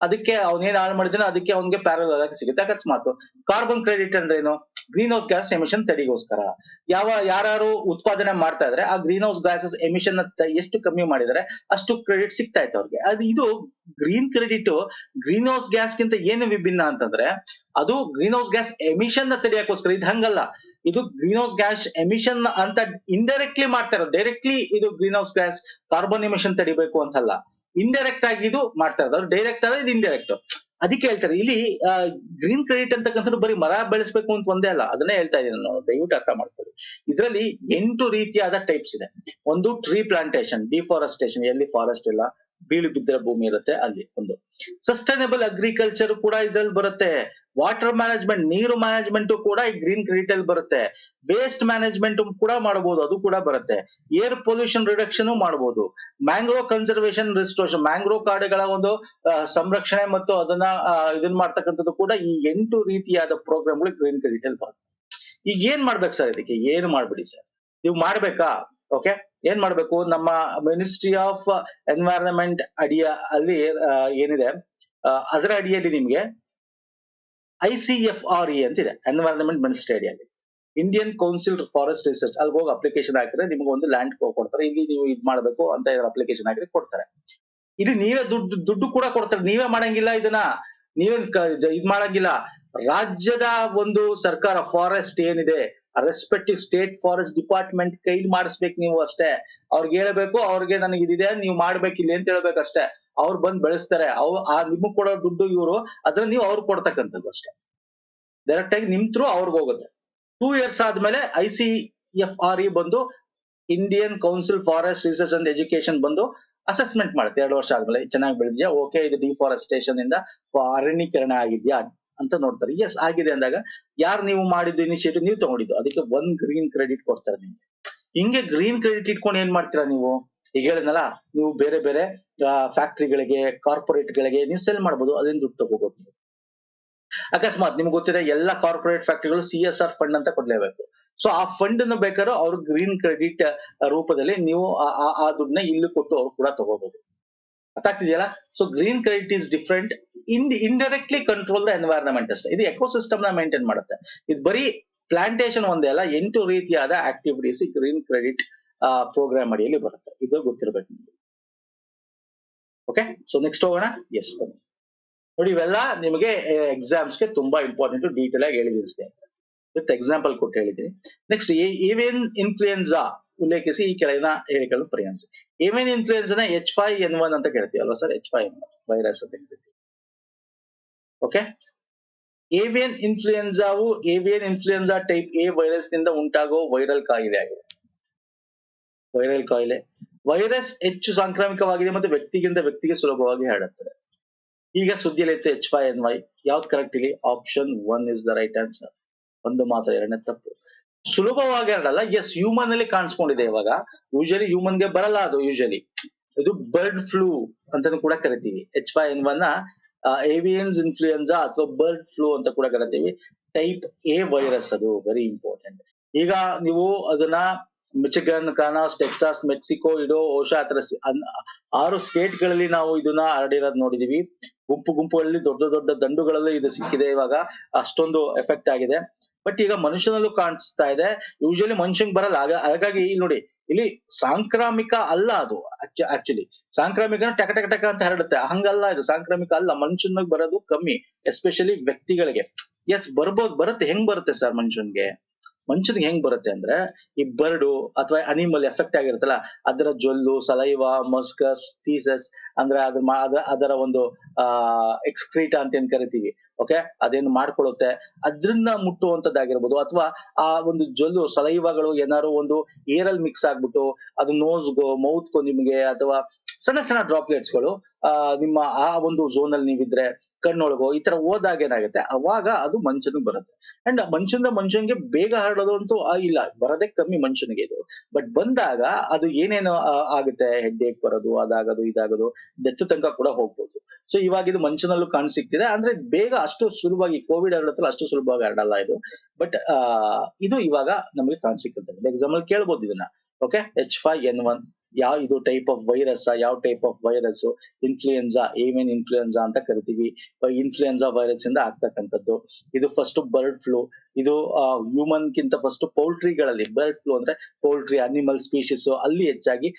ಅದಕ್ಕೆ ಅವನೇನ್ ಹಾಳು ಮಾಡಿದ್ರೆ ಅದಕ್ಕೆ ಅವ್ನಿಗೆ ಪ್ಯಾರಲ್ ಆಗಿ ಸಿಗುತ್ತೆ. ಅಕಸ್ಮಾತ್. ಕಾರ್ಬನ್ ಕ್ರೆಡಿಟ್ ಅಂದ್ರೆ ಏನು ಗ್ರೀನ್ ಹೌಸ್ ಗ್ಯಾಸ್ ಎಮಿಷನ್ ತಡೆಗೋಸ್ಕರ ಯಾವ ಯಾರು ಉತ್ಪಾದನೆ ಮಾಡ್ತಾ ಇದ್ರೆ, ಆ ಗ್ರೀನ್ ಹೌಸ್ ಗ್ಯಾಸಸ್ ಎಮಿಷನ್ ಎಷ್ಟು ಕಮ್ಮಿ ಮಾಡಿದರೆ, ಅಷ್ಟು ಕ್ರೆಡಿಟ್ ಸಿಗ್ತಾ ಇತ್ತು ಅವ್ರಿಗೆ. ಅದು, ಇದು green credit green house gas ಗಿಂತ ಏನು ವಿಭಿನ್ನ ಅಂತಂದ್ರೆ, ಅದು ಗ್ರೀನ್ ಹೌಸ್ ಗ್ಯಾಸ್ ಎಮಿಷನ್ನ ತಡೆಯಕ್ಕೋಸ್ಕರ, ಇದು ಹಂಗಲ್ಲ. ಇದು ಗ್ರೀನ್ ಹೌಸ್ ಗ್ಯಾಸ್ ಎಮಿಷನ್ ಅಂತ ಇಂಡೈರೆಕ್ಟ್ಲಿ ಮಾಡ್ತಾ ಇರೋದು. ಡೈರೆಕ್ಟ್ಲಿ ಇದು green house gas carbon emission ತಡಿಬೇಕು ಅಂತಲ್ಲ. ಇಂಡೈರೆಕ್ಟ್ ಆಗಿ ಇದು ಮಾಡ್ತಾ ಇರೋದು. ಡೈರೆಕ್ಟ್ ಆದ್ರೆ ಇದು ಇಂಡೈರೆಕ್ಟ್ ಅದಕ್ಕೆ ಹೇಳ್ತಾರೆ, ಇಲ್ಲಿ ಗ್ರೀನ್ ಕ್ರೆಡಿಟ್ ಅಂತಕ್ಕಂಥದ್ದು ಬರೀ ಮರ ಬೆಳೆಸಬೇಕು ಅಂತ ಒಂದೇ ಅಲ್ಲ, ಅದನ್ನೇ ಹೇಳ್ತಾ ಇದ್ದೀನಿ ನಾನು, ದಯವಿಟ್ಟು ಅರ್ಥ ಮಾಡ್ಕೊಳ್ಳಿ. ಇದರಲ್ಲಿ ಎಂಟು ರೀತಿಯಾದ ಟೈಪ್ಸ್ ಇದೆ. ಒಂದು ಟ್ರೀ ಪ್ಲಾಂಟೇಶನ್ ಡಿಫಾರೆಸ್ಟೇಷನ್ ಎಲ್ಲಿ ಫಾರೆಸ್ಟ್ ಇಲ್ಲ ಬೀಳು ಬಿದ್ದಿರೋ ಭೂಮಿ ಇರುತ್ತೆ ಅಲ್ಲಿ ಒಂದು. ಸಸ್ಟೈನಬಲ್ ಅಗ್ರಿಕಲ್ಚರ್ ಕೂಡ ಇದ್ರಲ್ಲಿ ಬರುತ್ತೆ. ವಾಟರ್ ಮ್ಯಾನೇಜ್ಮೆಂಟ್ ನೀರು ಮ್ಯಾನೇಜ್ಮೆಂಟ್ ಕೂಡ ಈ ಗ್ರೀನ್ ಕ್ರೆಡಿಟ್ ಅಲ್ಲಿ ಬರುತ್ತೆ. ವೇಸ್ಟ್ ಮ್ಯಾನೇಜ್ಮೆಂಟ್ ಕೂಡ ಮಾಡಬಹುದು ಅದು ಕೂಡ ಬರುತ್ತೆ. ಏರ್ ಪೊಲ್ಯೂಷನ್ ರಿಡಕ್ಷನ್ ಮಾಡಬಹುದು ಮ್ಯಾಂಗ್ರೋ ಕನ್ಸರ್ವೇಷನ್ ರಿಸ್ಟೋರೇಷನ್ ಮ್ಯಾಂಗ್ರೋ ಕಾಡುಗಳ ಒಂದು ಸಂರಕ್ಷಣೆ ಮತ್ತು ಅದನ್ನ ಇದನ್ನ ಮಾಡ್ತಕ್ಕಂಥದ್ದು ಕೂಡ ಈ ಎಂಟು ರೀತಿಯಾದ ಪ್ರೋಗ್ರಾಮ್ಗಳು ಗ್ರೀನ್ ಕ್ರೆಡಿಟ್ ಅಲ್ಲಿ ಬರುತ್ತೆ. ಈಗ ಏನ್ ಮಾಡ್ಬೇಕು ಸರ್ ಇದಕ್ಕೆ? ಏನು ಮಾಡ್ಬಿಡಿ ಸರ್ ನೀವು ಮಾಡ್ಬೇಕಾ? ಓಕೆ ಏನ್ ಮಾಡ್ಬೇಕು? ನಮ್ಮ ಮಿನಿಸ್ಟ್ರಿ ಆಫ್ ಎನ್ವೈರನ್ಮೆಂಟ್ ಅಡಿಯ, ಅಲ್ಲಿ ಏನಿದೆ? ಅದರ ಅಡಿಯಲ್ಲಿ ನಿಮ್ಗೆ I C F R E ಅಂತ ಇದೆ ಎನ್ವೈರನ್ಮೆಂಟ್ ಮಿನಿಸ್ಟ್ರಿ ಅಲ್ಲಿ. ಇಂಡಿಯನ್ ಕೌನ್ಸಿಲ್ ಫಾರೆಸ್ಟ್ ರಿಸರ್ಚ್ ಅಲ್ಲಿ ಹೋಗಿ ಅಪ್ಲಿಕೇಶನ್ ಹಾಕಿದ್ರೆ ನಿಮ್ಗೆ ಒಂದು ಲ್ಯಾಂಡ್ ಕೊಡ್ತಾರೆ, ಇಲ್ಲಿ ನೀವು ಇದು ಮಾಡಬೇಕು ಅಂತ ಅಪ್ಲಿಕೇಶನ್ ಹಾಕಿದ್ರೆ ಕೊಡ್ತಾರೆ. ಇಲ್ಲಿ ನೀವೇ ದುಡ್ಡು ದುಡ್ಡು ಕೂಡ ಕೊಡ್ತಾರೆ, ನೀವೇ ಮಾಡಂಗಿಲ್ಲ ಇದನ್ನ. ನೀವೇ ಇದ್ ಮಾಡಂಗಿಲ್ಲ. ರಾಜ್ಯದ ಒಂದು ಸರ್ಕಾರ ಫಾರೆಸ್ಟ್ ಏನಿದೆ ರೆಸ್ಪೆಕ್ಟಿವ್ ಸ್ಟೇಟ್ ಫಾರೆಸ್ಟ್ ಡಿಪಾರ್ಟ್ಮೆಂಟ್ ಕೈಲಿ ಮಾಡಿಸ್ಬೇಕು ನೀವು ಅಷ್ಟೇ. ಅವ್ರಿಗೆ ಹೇಳ್ಬೇಕು, ಅವ್ರಿಗೆ ನನಗೆ ಇದಿದೆ, ನೀವು ಮಾಡ್ಬೇಕಿಲ್ಲ ಅಂತ ಹೇಳ್ಬೇಕು ಅಷ್ಟೇ ಅವ್ರು ಬಂದ್ ಬೆಳೆಸ್ತಾರೆ. ಅವ್ ಆ ನಿಮಗ್ ಕೊಡೋ ದುಡ್ಡು ಇವರು, ಅದ್ರ ನೀವು ಅವ್ರು ಕೊಡ್ತಕ್ಕಂಥದ್ದು ಅಷ್ಟೇ. ಡೈರೆಕ್ಟ್ ಆಗಿ ನಿಮ್ ಥ್ರೂ ಅವ್ರಿಗೆ ಹೋಗುತ್ತೆ. ಟೂ ಇಯರ್ಸ್ ಆದ್ಮೇಲೆ I C F R E ಬಂದು Indian council forest research and education ಬಂದು ಅಸೆಸ್ಮೆಂಟ್ ಮಾಡುತ್ತೆ. ಎರಡು ವರ್ಷ ಆದ್ಮೇಲೆ ಚೆನ್ನಾಗಿ ಬೆಳೆದಿದ್ಯಾ? ಓಕೆ ಇದು ಡಿಫಾರೆಸ್ಟೇಷನ್ ಇಂದ ಅರಣ್ಯೀಕರಣ ಆಗಿದ್ಯಾ? ಅಂತ ನೋಡ್ತಾರೆ. ಎಸ್ ಆಗಿದೆ ಅಂದಾಗ ಯಾರು ನೀವು ಮಾಡಿದ್ದು ಇನಿಷಿಯೇಟಿವ್ ನೀವು ತಗೊಂಡಿದ್ದು. ಅದಕ್ಕೆ ಒಂದ್ ಗ್ರೀನ್ ಕ್ರೆಡಿಟ್ ಕೊಡ್ತಾರೆ ನಿಮ್ಗೆ. ಹಿಂಗೆ ಗ್ರೀನ್ ಕ್ರೆಡಿಟ್ ಇಟ್ಕೊಂಡು ಏನ್ ಮಾಡ್ತೀರಾ ನೀವು? ಈಗ ಹೇಳಿದ್ನಲ್ಲ, ನೀವು ಬೇರೆ ಬೇರೆ ಫ್ಯಾಕ್ಟ್ರಿಗಳಿಗೆ ಗಳಿಗೆ ನೀವು ಸೆಲ್ ಮಾಡ್ಬೋದು, ಅದರಿಂದ ದುಡ್ಡು ತಗೋಬಹುದು ಅಕಸ್ಮಾತ್ ನಿಮ್ಗೆ ಗೊತ್ತಿದೆ, ಎಲ್ಲ ಕಾರ್ಪೊರೇಟ್ ಫ್ಯಾಕ್ಟ್ರಿಗಳು ಸಿ ಎಸ್ ಆರ್ ಫಂಡ್ ಅಂತ ಕೊಡ್ಲೇಬೇಕು. ಸೊ ಆ ಫಂಡ್ ಅನ್ನು ಬೇಕಾದ್ರೂ ಅವ್ರ ಗ್ರೀನ್ ಕ್ರೆಡಿಟ್ ರೂಪದಲ್ಲಿ ನೀವು ಆ- ದುಡ್ಡನ್ನ ಇಲ್ಲಿ ಕೊಟ್ಟು ಅವ್ರು ಕೂಡ ತಗೋಬಹುದು ಅರ್ಥ ಆಗ್ತಿದೆಯಲ್ಲ so green credit is different in indirectly control the environment ಅಷ್ಟೇ. ಇದು ಎಕೋಸಿಸ್ಟಮ್ನ ಮೇಂಟೈನ್ ಮಾಡುತ್ತೆ. ಇದು ಬರೀ ಪ್ಲಾಂಟೇಶನ್ ಒಂದೇ ಅಲ್ಲ, ಎಂಟು ರೀತಿಯಾದ ಆಕ್ಟಿವಿಟೀಸ್ ಗ್ರೀನ್ ಕ್ರೆಡಿಟ್ ಪ್ರೋಗ್ರಾಮ್ ಅಡಿಯಲ್ಲಿ ಬರುತ್ತೆ. ಇದು ಗೊತ್ತಿರಬೇಕು ಓಕೆ ಸೊ ನೆಕ್ಸ್ಟ್ ಹೋಗೋಣ ಎಸ್ ಬನ್ನಿ ನೋಡಿ, ಇವೆಲ್ಲ ನಿಮಗೆ ಎಕ್ಸಾಮ್ಸ್ಗೆ ತುಂಬಾ ಇಂಪಾರ್ಟೆಂಟ್ ಡೀಟೇಲ್ ಆಗಿ ಹೇಳಿದ್ದೀನಿ ಸ್ನೇಹಿತರೆ ವಿತ್ ಎಕ್ಸಾಂಪಲ್ ಕೊಟ್ಟು ಹೇಳಿದ್ದೀನಿ. ನೆಕ್ಸ್ಟ್ ಏವಿಯನ್ ಇನ್ಫ್ಲೂಯೆನ್ಸಾ ಉಲ್ಲೇಖಿಸಿ ಈ ಕೆಳಗಿನ ಹೇಳಿಕೆಗಳನ್ನು ಪರಿಗಣಿಸಿ ಏವಿಯನ್ ಇನ್ಫ್ಲೂಯೆನ್ಸ್ನ ಎಚ್ ಫೈವ್ ಎನ್ ಒನ್ ಅಂತ ಕೇಳ್ತೀವಿ ಅಲ್ವಾ sir? H five N one virus ಅಂತ ಹೇಳ್ತೀವಿ ಓಕೆ ಏವಿಯನ್ ಇನ್ಫ್ಲೂಯೆನ್ಸಾವು ಏವಿಯನ್ ಇನ್ಫ್ಲೂಯೆನ್ಸಾ ಟೈಪ್ ಎ ವೈರಸ್ನಿಂದ ಉಂಟಾಗುವ ವೈರಲ್ ಕಾಯಿಲೆ ಆಗಿದೆ. ವೈರಲ್ ಕಾಯಿಲೆ. ವೈರಸ್ ಹೆಚ್ಚು ಸಾಂಕ್ರಾಮಿಕವಾಗಿದೆ ಮತ್ತು ವ್ಯಕ್ತಿಗಿಂತ ವ್ಯಕ್ತಿಗೆ ಸುಲಭವಾಗಿ ಹರಡುತ್ತದೆ. ಈಗ ಸುದ್ದಿಯಲ್ಲಿ ಇತ್ತು ಎಚ್ ಫೈ ಎನ್ ವೈ ಯಾವ್ದು ಕರೆಕ್ಟ್ ಇಲ್ಲಿ? Option one is the right answer ಒಂದು ಮಾತ್ರ, ಎರಡನೇ ತಪ್ಪು. ಸುಲಭವಾಗಿ ಹರಡಲ್ಲ. ಎಸ್ ಹ್ಯೂಮನ್ ಅಲ್ಲಿ ಕಾಣಿಸ್ಕೊಂಡಿದೆ ಇವಾಗ. ಯೂಶಲಿ ಗೆ ಬರಲ್ಲ ಅದು ಯೂಶಲಿ ಇದು ಬರ್ಡ್ ಫ್ಲೂ ಅಂತಾನು ಕೂಡ ಕರಿತೀವಿ. H five N one avians influenza ಅಥವಾ ಬರ್ಡ್ ಫ್ಲೂ ಅಂತ ಕೂಡ ಕರಿತೀವಿ. ಟೈಪ್ ಎ ವೈರಸ್ ಅದು ವೆರಿ ಇಂಪಾರ್ಟೆಂಟ್ ಈಗ ನೀವು ಅದನ್ನ ಮಿಚಿಗನ್, ಕಾನಾಸ್, ಟೆಕ್ಸಾಸ್, ಮೆಕ್ಸಿಕೋ, ಇಡೋ ಓಶಾ ಆತರ ಆರು ಸ್ಟೇಟ್ಗಳಲ್ಲಿ ನಾವು ಇದನ್ನ ಹರಡಿರೋದ್ ನೋಡಿದೀವಿ. ಗುಂಪು ಗುಂಪುಗಳಲ್ಲಿ ದೊಡ್ಡ ದೊಡ್ಡ ದಂಡುಗಳಲ್ಲಿ ಇದು ಸಿಕ್ಕಿದೆ ಇವಾಗ. ಅಷ್ಟೊಂದು ಎಫೆಕ್ಟ್ ಆಗಿದೆ. ಬಟ್ ಈಗ ಮನುಷ್ಯನಲ್ಲೂ ಕಾಣಿಸ್ತಾ ಇದೆ. ಯೂಶಲಿ ಮನುಷ್ಯಂಗ್ ಬರಲ್ಲ. ಹಾಗ- ಹಾಗಾಗಿ ಇಲ್ಲಿ ನೋಡಿ, ಇಲ್ಲಿ ಸಾಂಕ್ರಾಮಿಕ ಅಲ್ಲ ಅದು ಆಕ್ಚುಲಿ. ಸಾಂಕ್ರಾಮಿಕ ಟಕ ಟಕ ಟಕ ಅಂತ ಹರಡುತ್ತೆ. ಹಂಗಲ್ಲ ಇದು. ಸಾಂಕ್ರಾಮಿಕ ಅಲ್ಲ. ಮನುಷ್ಯನಿಗೆ ಬರೋದು ಕಮ್ಮಿ, ಎಸ್ಪೆಷಲಿ ವ್ಯಕ್ತಿಗಳಿಗೆ. ಎಸ್, ಬರ್ಬೋದು. ಬರುತ್ತೆ. ಹೆಂಗ್ ಬರುತ್ತೆ ಸರ್ ಮನುಷ್ಯನ್ಗೆ? ಮನುಷ್ಯನಿಗೆ ಹೆಂಗ್ ಬರುತ್ತೆ ಅಂದ್ರೆ ಈ ಬರ್ಡು ಅಥವಾ ಅನಿಮಲ್ ಎಫೆಕ್ಟ್ ಆಗಿರುತ್ತಲ್ಲ, ಅದರ ಜೊಲ್ಲು, ಸಲೈವ ಮಸ್ಕಸ್ ಫೀಸಸ್ ಅಂದ್ರೆ ಅದ್ರ ಅದ- ಅದರ ಒಂದು, ಆ ಎಕ್ಸ್ಕ್ರೀಟ ಅಂತ ಏನ್ ಕರಿತೀವಿ ಓಕೆ ಅದೇನು ಮಾಡ್ಕೊಳ್ಳುತ್ತೆ ಅದ್ರಿಂದ ಮುಟ್ಟುವಂತದ್ದಾಗಿರ್ಬೋದು. ಅಥವಾ ಆ ಒಂದು ಜೊಲ್ಲು, ಸಲೈವಗಳು ಏನಾದ್ರು ಒಂದು ಏರಲ್ಲಿ ಮಿಕ್ಸ್ ಆಗ್ಬಿಟ್ಟು ಅದು ನೋಸ್ಗೋ ಮೌತ್ಗೋ ನಿಮಗೆ ಅಥವಾ ಸಣ್ಣ ಸಣ್ಣ ಡ್ರಾಪ್ಲೆಟ್ಸ್ಗಳು ಆ, ನಿಮ್ಮ ಆ ಒಂದು ಝೋನ್ ಅಲ್ಲಿ ನೀವಿದ್ರೆ ಕಣ್ಣೊಳಗೋ ಈ ತರ ಹೋದಾಗ ಏನಾಗುತ್ತೆ? ಅವಾಗ ಅದು ಮನುಷ್ಯನಿಗೆ ಬರುತ್ತೆ. ಅಂಡ್ ಮನುಷ್ಯನಿಂದ ಮನುಷ್ಯನಿಗೆ ಬೇಗ ಹರಡೋದು ಅಂತೂ ಇಲ್ಲ, ಬರೋದೇ ಕಮ್ಮಿ ಮನುಷ್ಯನಿಗೆ ಇದು. ಬಟ್ ಬಂದಾಗ ಅದು ಏನೇನು ಆಗುತ್ತೆ? ಹೆಡ್ ಏಕ್ ಬರೋದು, ಅದಾಗೋದು, ಇದಾಗೋದು ಡೆತ್ ತನಕ ಕೂಡ ಹೋಗ್ಬೋದು. ಸೊ ಇವಾಗ ಇದು ಮನುಷ್ಯನಲ್ಲೂ ಕಾಣ್ ಸಿಗ್ತಿದೆ. ಅಂದ್ರೆ ಬೇಗ ಅಷ್ಟು ಸುಲಭವಾಗಿ ಕೋವಿಡ್ ಹರಡತ್ತಲ್ಲ ಅಷ್ಟು ಸುಲಭವಾಗಿ ಹರಡಲ್ಲ ಇದು. ಬಟ್ ಇದು ಇವಾಗ ನಮಗೆ ಕಾಣ್ ಸಿಕ್ಕುತ್ತೆ ಎಕ್ಸಾಂಪಲ್ ಕೇಳ್ಬೋದು ಇದನ್ನ. Okay H five N one ಯಾವ ಇದು ಟೈಪ್ ಆಫ್ ವೈರಸ್ ಯಾವ type of virus influenza amen influenza ಅಂತ ಕರಿತೀವಿ. ಇನ್ಫ್ಲೂಯೆನ್ಸಾ ವೈರಸ್ ಇಂದ ಆಗ್ತಕ್ಕಂಥದ್ದು. ಇದು ಫಸ್ಟ್ ಬರ್ಡ್ ಫ್ಲೂ ಇದು ಹ್ಯೂಮನ್ ಗಿಂತ ಫಸ್ಟ್ ಪೌಲ್ಟ್ರಿಗಳಲ್ಲಿ ಬರ್ಡ್ ಫ್ಲೂ ಅಂದ್ರೆ ಪೌಲ್ಟ್ರಿ ಅನಿಮಲ್ ಸ್ಪೀಶೀಸ್ ಅಲ್ಲಿ ಹೆಚ್ಚಾಗಿ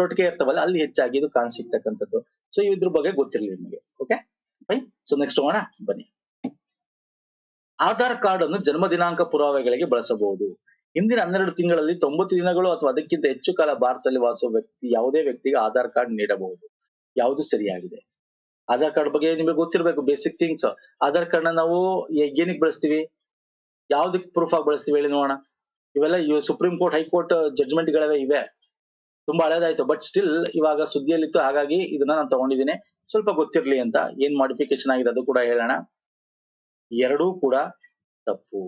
ತೊಟ್ಟಿಗೆ ಇರ್ತವಲ್ಲ, ಅಲ್ಲಿ ಹೆಚ್ಚಾಗಿ ಇದು ಕಾಣ ಸಿಗ್ತಕ್ಕಂಥದ್ದು ಸೊ ಇದ್ರ ಬಗ್ಗೆ ಗೊತ್ತಿರಲಿ ನಿಮಗೆ ಓಕೆ ಫೈನ್ ಸೊ ನೆಕ್ಸ್ಟ್ ಹೋಗೋಣ, ಬನ್ನಿ. ಆಧಾರ್ ಕಾರ್ಡ್ ಅನ್ನು ಜನ್ಮ ದಿನಾಂಕ ಪುರಾವೆಗಳಿಗೆ ಬಳಸಬಹುದು. ಹಿಂದಿನ ಹನ್ನೆರಡು ತಿಂಗಳಲ್ಲಿ ತೊಂಬತ್ತು ದಿನಗಳು ಅಥವಾ ಅದಕ್ಕಿಂತ ಹೆಚ್ಚು ಕಾಲ ಭಾರತದಲ್ಲಿ ವಾಸಿಸುವ ವ್ಯಕ್ತಿ, ಯಾವುದೇ ವ್ಯಕ್ತಿಗೆ ಆಧಾರ್ ಕಾರ್ಡ್ ನೀಡಬಹುದು. ಯಾವುದು ಸರಿಯಾಗಿದೆ? ಆಧಾರ್ ಕಾರ್ಡ್ ಬಗ್ಗೆ ನಿಮಗೆ ಗೊತ್ತಿರಬೇಕು ಬೇಸಿಕ್ ಥಿಂಗ್ಸ್ ಆಧಾರ್ ಕಾರ್ಡ್ನ ನಾವು ಏನಕ್ಕೆ ಬಳಸ್ತೀವಿ? ಯಾವ್ದಕ್ಕೆ ಪ್ರೂಫ್ ಆಗಿ ಬಳಸ್ತೀವಿ ಹೇಳಿ ನೋಡೋಣ. ಇವೆಲ್ಲ ಇವ್ ಸುಪ್ರೀಂ ಕೋರ್ಟ್ ಹೈಕೋರ್ಟ್ ಜಡ್ಜ್ಮೆಂಟ್ ಗಳೇ ಇವೆ. ತುಂಬಾ ಹಳೇದಾಯ್ತು ಬಟ್ ಸ್ಟಿಲ್ ಇವಾಗ ಸುದ್ದಿಯಲ್ಲಿತ್ತು, ಹಾಗಾಗಿ ಇದನ್ನ ನಾನು ತಗೊಂಡಿದ್ದೀನಿ. ಸ್ವಲ್ಪ ಗೊತ್ತಿರ್ಲಿ ಅಂತ, ಏನ್ ಮಾಡಿಫಿಕೇಶನ್ ಆಗಿದೆ ಅದು ಕೂಡ ಹೇಳೋಣ. ಎರಡೂ ಕೂಡ ತಪ್ಪು.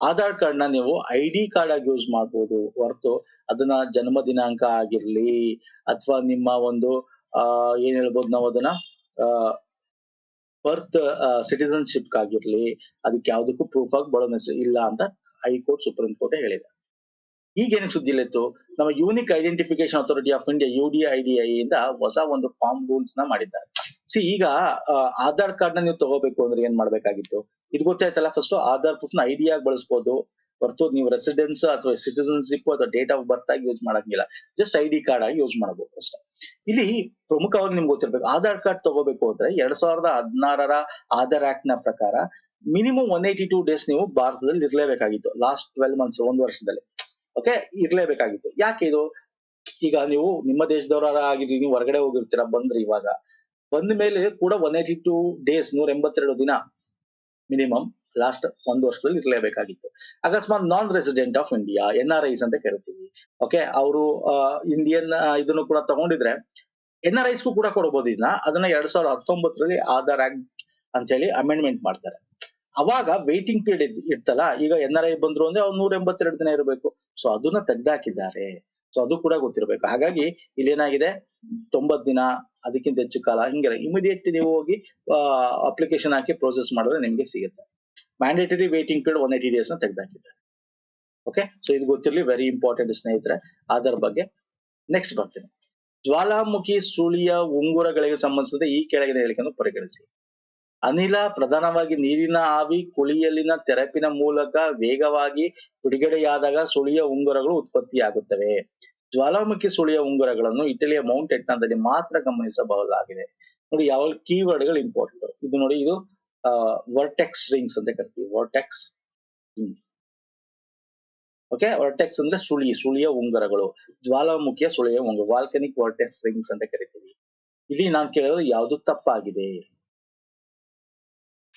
ಆಧಾರ್ ಕಾರ್ಡ್ನ ನೀವು ಐ ಡಿ ಕಾರ್ಡ್ ಆಗಿ ಯೂಸ್ ಮಾಡ್ಬೋದು. ಹೊರತು ಅದನ್ನ ಜನ್ಮ ದಿನಾಂಕ ಆಗಿರ್ಲಿ ಅಥವಾ ನಿಮ್ಮ ಒಂದು ಏನ್ ಹೇಳ್ಬೋದು ನಾವು ಅದನ್ನ ಬರ್ತ್ ಸಿಟಿಸನ್ಶಿಪ್ ಆಗಿರ್ಲಿ ಅದಕ್ಕೆ ಯಾವುದಕ್ಕೂ ಪ್ರೂಫ್ ಆಗಿ ಬಳೋ ಇಲ್ಲ ಅಂತ ಹೈಕೋರ್ಟ್, ಸುಪ್ರೀಂ ಕೋರ್ಟ್ ಹೇಳಿದೆ. ಈಗ ಸುದ್ದಿ ಸುದ್ದಿಲಿತ್ತು ನಮ್ಮ unique identification authority of India U D I D I ಇಂದ ಹೊಸ ಒಂದು ಫಾರ್ಮ್ ರೂಲ್ಸ್ನ ಮಾಡಿದ್ದಾರೆ. ಸಿ ಈಗ ಆಧಾರ್ ಕಾರ್ಡ್ನ ನೀವು ತಗೋಬೇಕು ಅಂದ್ರೆ ಏನ್ ಮಾಡ್ಬೇಕಾಗಿತ್ತು? ಇದು ಗೊತ್ತಾಯ್ತಲ್ಲ ಫಸ್ಟ್ ಆಧಾರ್ ಪ್ರೂಫ್ನ ಐಡಿ ಆಗಿ ಬಳಸ್ಬೋದು. ಹೊರತು ನೀವು ರೆಸಿಡೆನ್ಸ್ ಅಥವಾ ಸಿಟಿಸನ್ಶಿಪ್ ಅಥವಾ ಡೇಟ್ ಆಫ್ ಬರ್ತ್ ಆಗಿ ಯೂಸ್ ಮಾಡಂಗಿಲ್ಲ. ಜಸ್ಟ್ ಐ ಡಿ ಕಾರ್ಡ್ ಆಗಿ ಯೂಸ್ ಮಾಡಬಹುದು ಅಷ್ಟೇ. ಇಲ್ಲಿ ಪ್ರಮುಖವಾಗಿ ನಿಮ್ಗೆ ಗೊತ್ತಿರ್ಬೇಕು, ಆಧಾರ್ ಕಾರ್ಡ್ ತಗೋಬೇಕು ಅಂದ್ರೆ ಎರಡ್ ಸಾವಿರದ ಹದಿನಾರರ ಆಧಾರ್ ಆಕ್ಟ್ನ ಪ್ರಕಾರ minimum one eighty two days ನೀವು ಭಾರತದಲ್ಲಿ ಇರ್ಲೇಬೇಕಾಗಿತ್ತು. ಲಾಸ್ಟ್ ಟ್ವೆಲ್ ಮಂತ್ಸ್ ಒಂದು ವರ್ಷದಲ್ಲಿ. ಓಕೆ ಇರಲೇಬೇಕಾಗಿತ್ತು. ಯಾಕೆ ಇದು? ಈಗ ನೀವು ನಿಮ್ಮ ದೇಶದವರ ಆಗಿದ್ರಿ, ನೀವು ಹೊರಗಡೆ ಹೋಗಿರ್ತೀರಾ, ಬಂದ್ರಿ ಇವಾಗ. ಬಂದ ಮೇಲೆ ಕೂಡ ಒನ್ ಏಟಿ ಟೂ ಡೇಸ್ ನೂರ ಎಂಬತ್ತೆರಡು ದಿನ ಮಿನಿಮಮ್ ಲಾಸ್ಟ್ ಒಂದು ವರ್ಷದಲ್ಲಿ ಇರಲೇಬೇಕಾಗಿತ್ತು. ಅಕಸ್ಮಾತ್ non resident of India N R I's ಅಂತ ಕರಿತೀವಿ. ಓಕೆ ಅವರು ಇಂಡಿಯನ್ ಇದನ್ನು ಕೂಡ ತಗೊಂಡಿದ್ರೆ ಎನ್ ಆರ್ ಐಸ್ಗೂ ಕೂಡ ಕೊಡಬಹುದು ಇದನ್ನ. ಅದನ್ನ ಎರಡ್ ಸಾವಿರದ ಹತ್ತೊಂಬತ್ತರಲ್ಲಿ ಆಧಾರ್ ಆಕ್ಟ್ ಅಂತ ಹೇಳಿ ಅಮೆಂಡ್ಮೆಂಟ್ ಮಾಡ್ತಾರೆ. ಅವಾಗ ವೈಟಿಂಗ್ ಪೀರಿಯಡ್ ಇರ್ತಲ್ಲ ಈಗ ಎನ್ ಆರ್ ಐ ಬಂದ್ರು ಅಂದ್ರೆ ಅವ್ರು ನೂರ ಎಂಬತ್ತೆರಡು ದಿನ ಇರಬೇಕು. ಸೊ ಅದನ್ನ ತೆಗ್ದಾಕಿದ್ದಾರೆ. ಸೊ ಅದು ಕೂಡ ಗೊತ್ತಿರಬೇಕು. ಹಾಗಾಗಿ ಇಲ್ಲಿ ಏನಾಗಿದೆ ತೊಂಬತ್ ದಿನ, ಅದಕ್ಕಿಂತ ಹೆಚ್ಚು ಕಾಲ ಹಿಂಗೆ ಇಮಿಡಿಯೇಟ್ ನೀವು ಹೋಗಿ ಅಪ್ಲಿಕೇಶನ್ ಹಾಕಿ ಪ್ರೋಸೆಸ್ ಮಾಡಿದ್ರೆ ನಿಮ್ಗೆ ಸಿಗುತ್ತೆ. Mandatory waiting period one eighty ಡೇಸ್ನ ತೆಗ್ದಾಕಿದ್ದಾರೆ. ಓಕೆ ಸೊ ಇದು ಗೊತ್ತಿರಲಿ ವೆರಿ ಇಂಪಾರ್ಟೆಂಟ್ ಸ್ನೇಹಿತರೆ. ಅದರ ಬಗ್ಗೆ ನೆಕ್ಸ್ಟ್ ಬರ್ತೀನಿ. ಜ್ವಾಲಾಮುಖಿ ಸುಳಿಯ ಉಂಗುರಗಳಿಗೆ ಸಂಬಂಧಿಸಿದ ಈ ಕೆಳಗಿನ ಹೇಳಿಕೆಯನ್ನು ಪರಿಗಣಿಸಿ. ಅನಿಲ, ಪ್ರಧಾನವಾಗಿ ನೀರಿನ ಆವಿ ಕುಳಿಯಲ್ಲಿನ ತೆರಪಿನ ಮೂಲಕ ವೇಗವಾಗಿ ಬಿಡುಗಡೆಯಾದಾಗ ಸುಳಿಯ ಉಂಗುರಗಳು ಉತ್ಪತ್ತಿಯಾಗುತ್ತವೆ. ಜ್ವಾಲಾಮುಖಿ ಸುಳಿಯ ಉಂಗುರಗಳನ್ನು ಇಟಲಿಯ ಮೌಂಟ್ ಎಟ್ನಾದಲ್ಲಿ ಮಾತ್ರ ಗಮನಿಸಬಹುದಾಗಿದೆ. ನೋಡಿ ಯಾವ ಕೀವರ್ಡ್ಗಳು ಇಂಪಾರ್ಟೆಂಟ್ ಇದು ನೋಡಿ, ಇದು ವರ್ಟೆಕ್ಸ್ ರಿಂಗ್ಸ್ ಅಂತ ಕರಿತೀವಿ. ವರ್ಟೆಕ್ಸ್ ಓಕೆ ವರ್ಟೆಕ್ಸ್ ಅಂದ್ರೆ ಸುಳಿ, ಸುಳಿಯ ಉಂಗುರಗಳು. ಜ್ವಾಲಾಮುಖಿಯ ಸುಳಿಯ ಉಂಗುರ ವಾಲ್ಕನಿಕ್ ವರ್ಟೆಕ್ಸ್ ರಿಂಗ್ಸ್ ಅಂತ ಕರಿತೀವಿ. ಇಲ್ಲಿ ನಾನು ಕೇಳೋದು ಯಾವುದು ತಪ್ಪಾಗಿದೆ?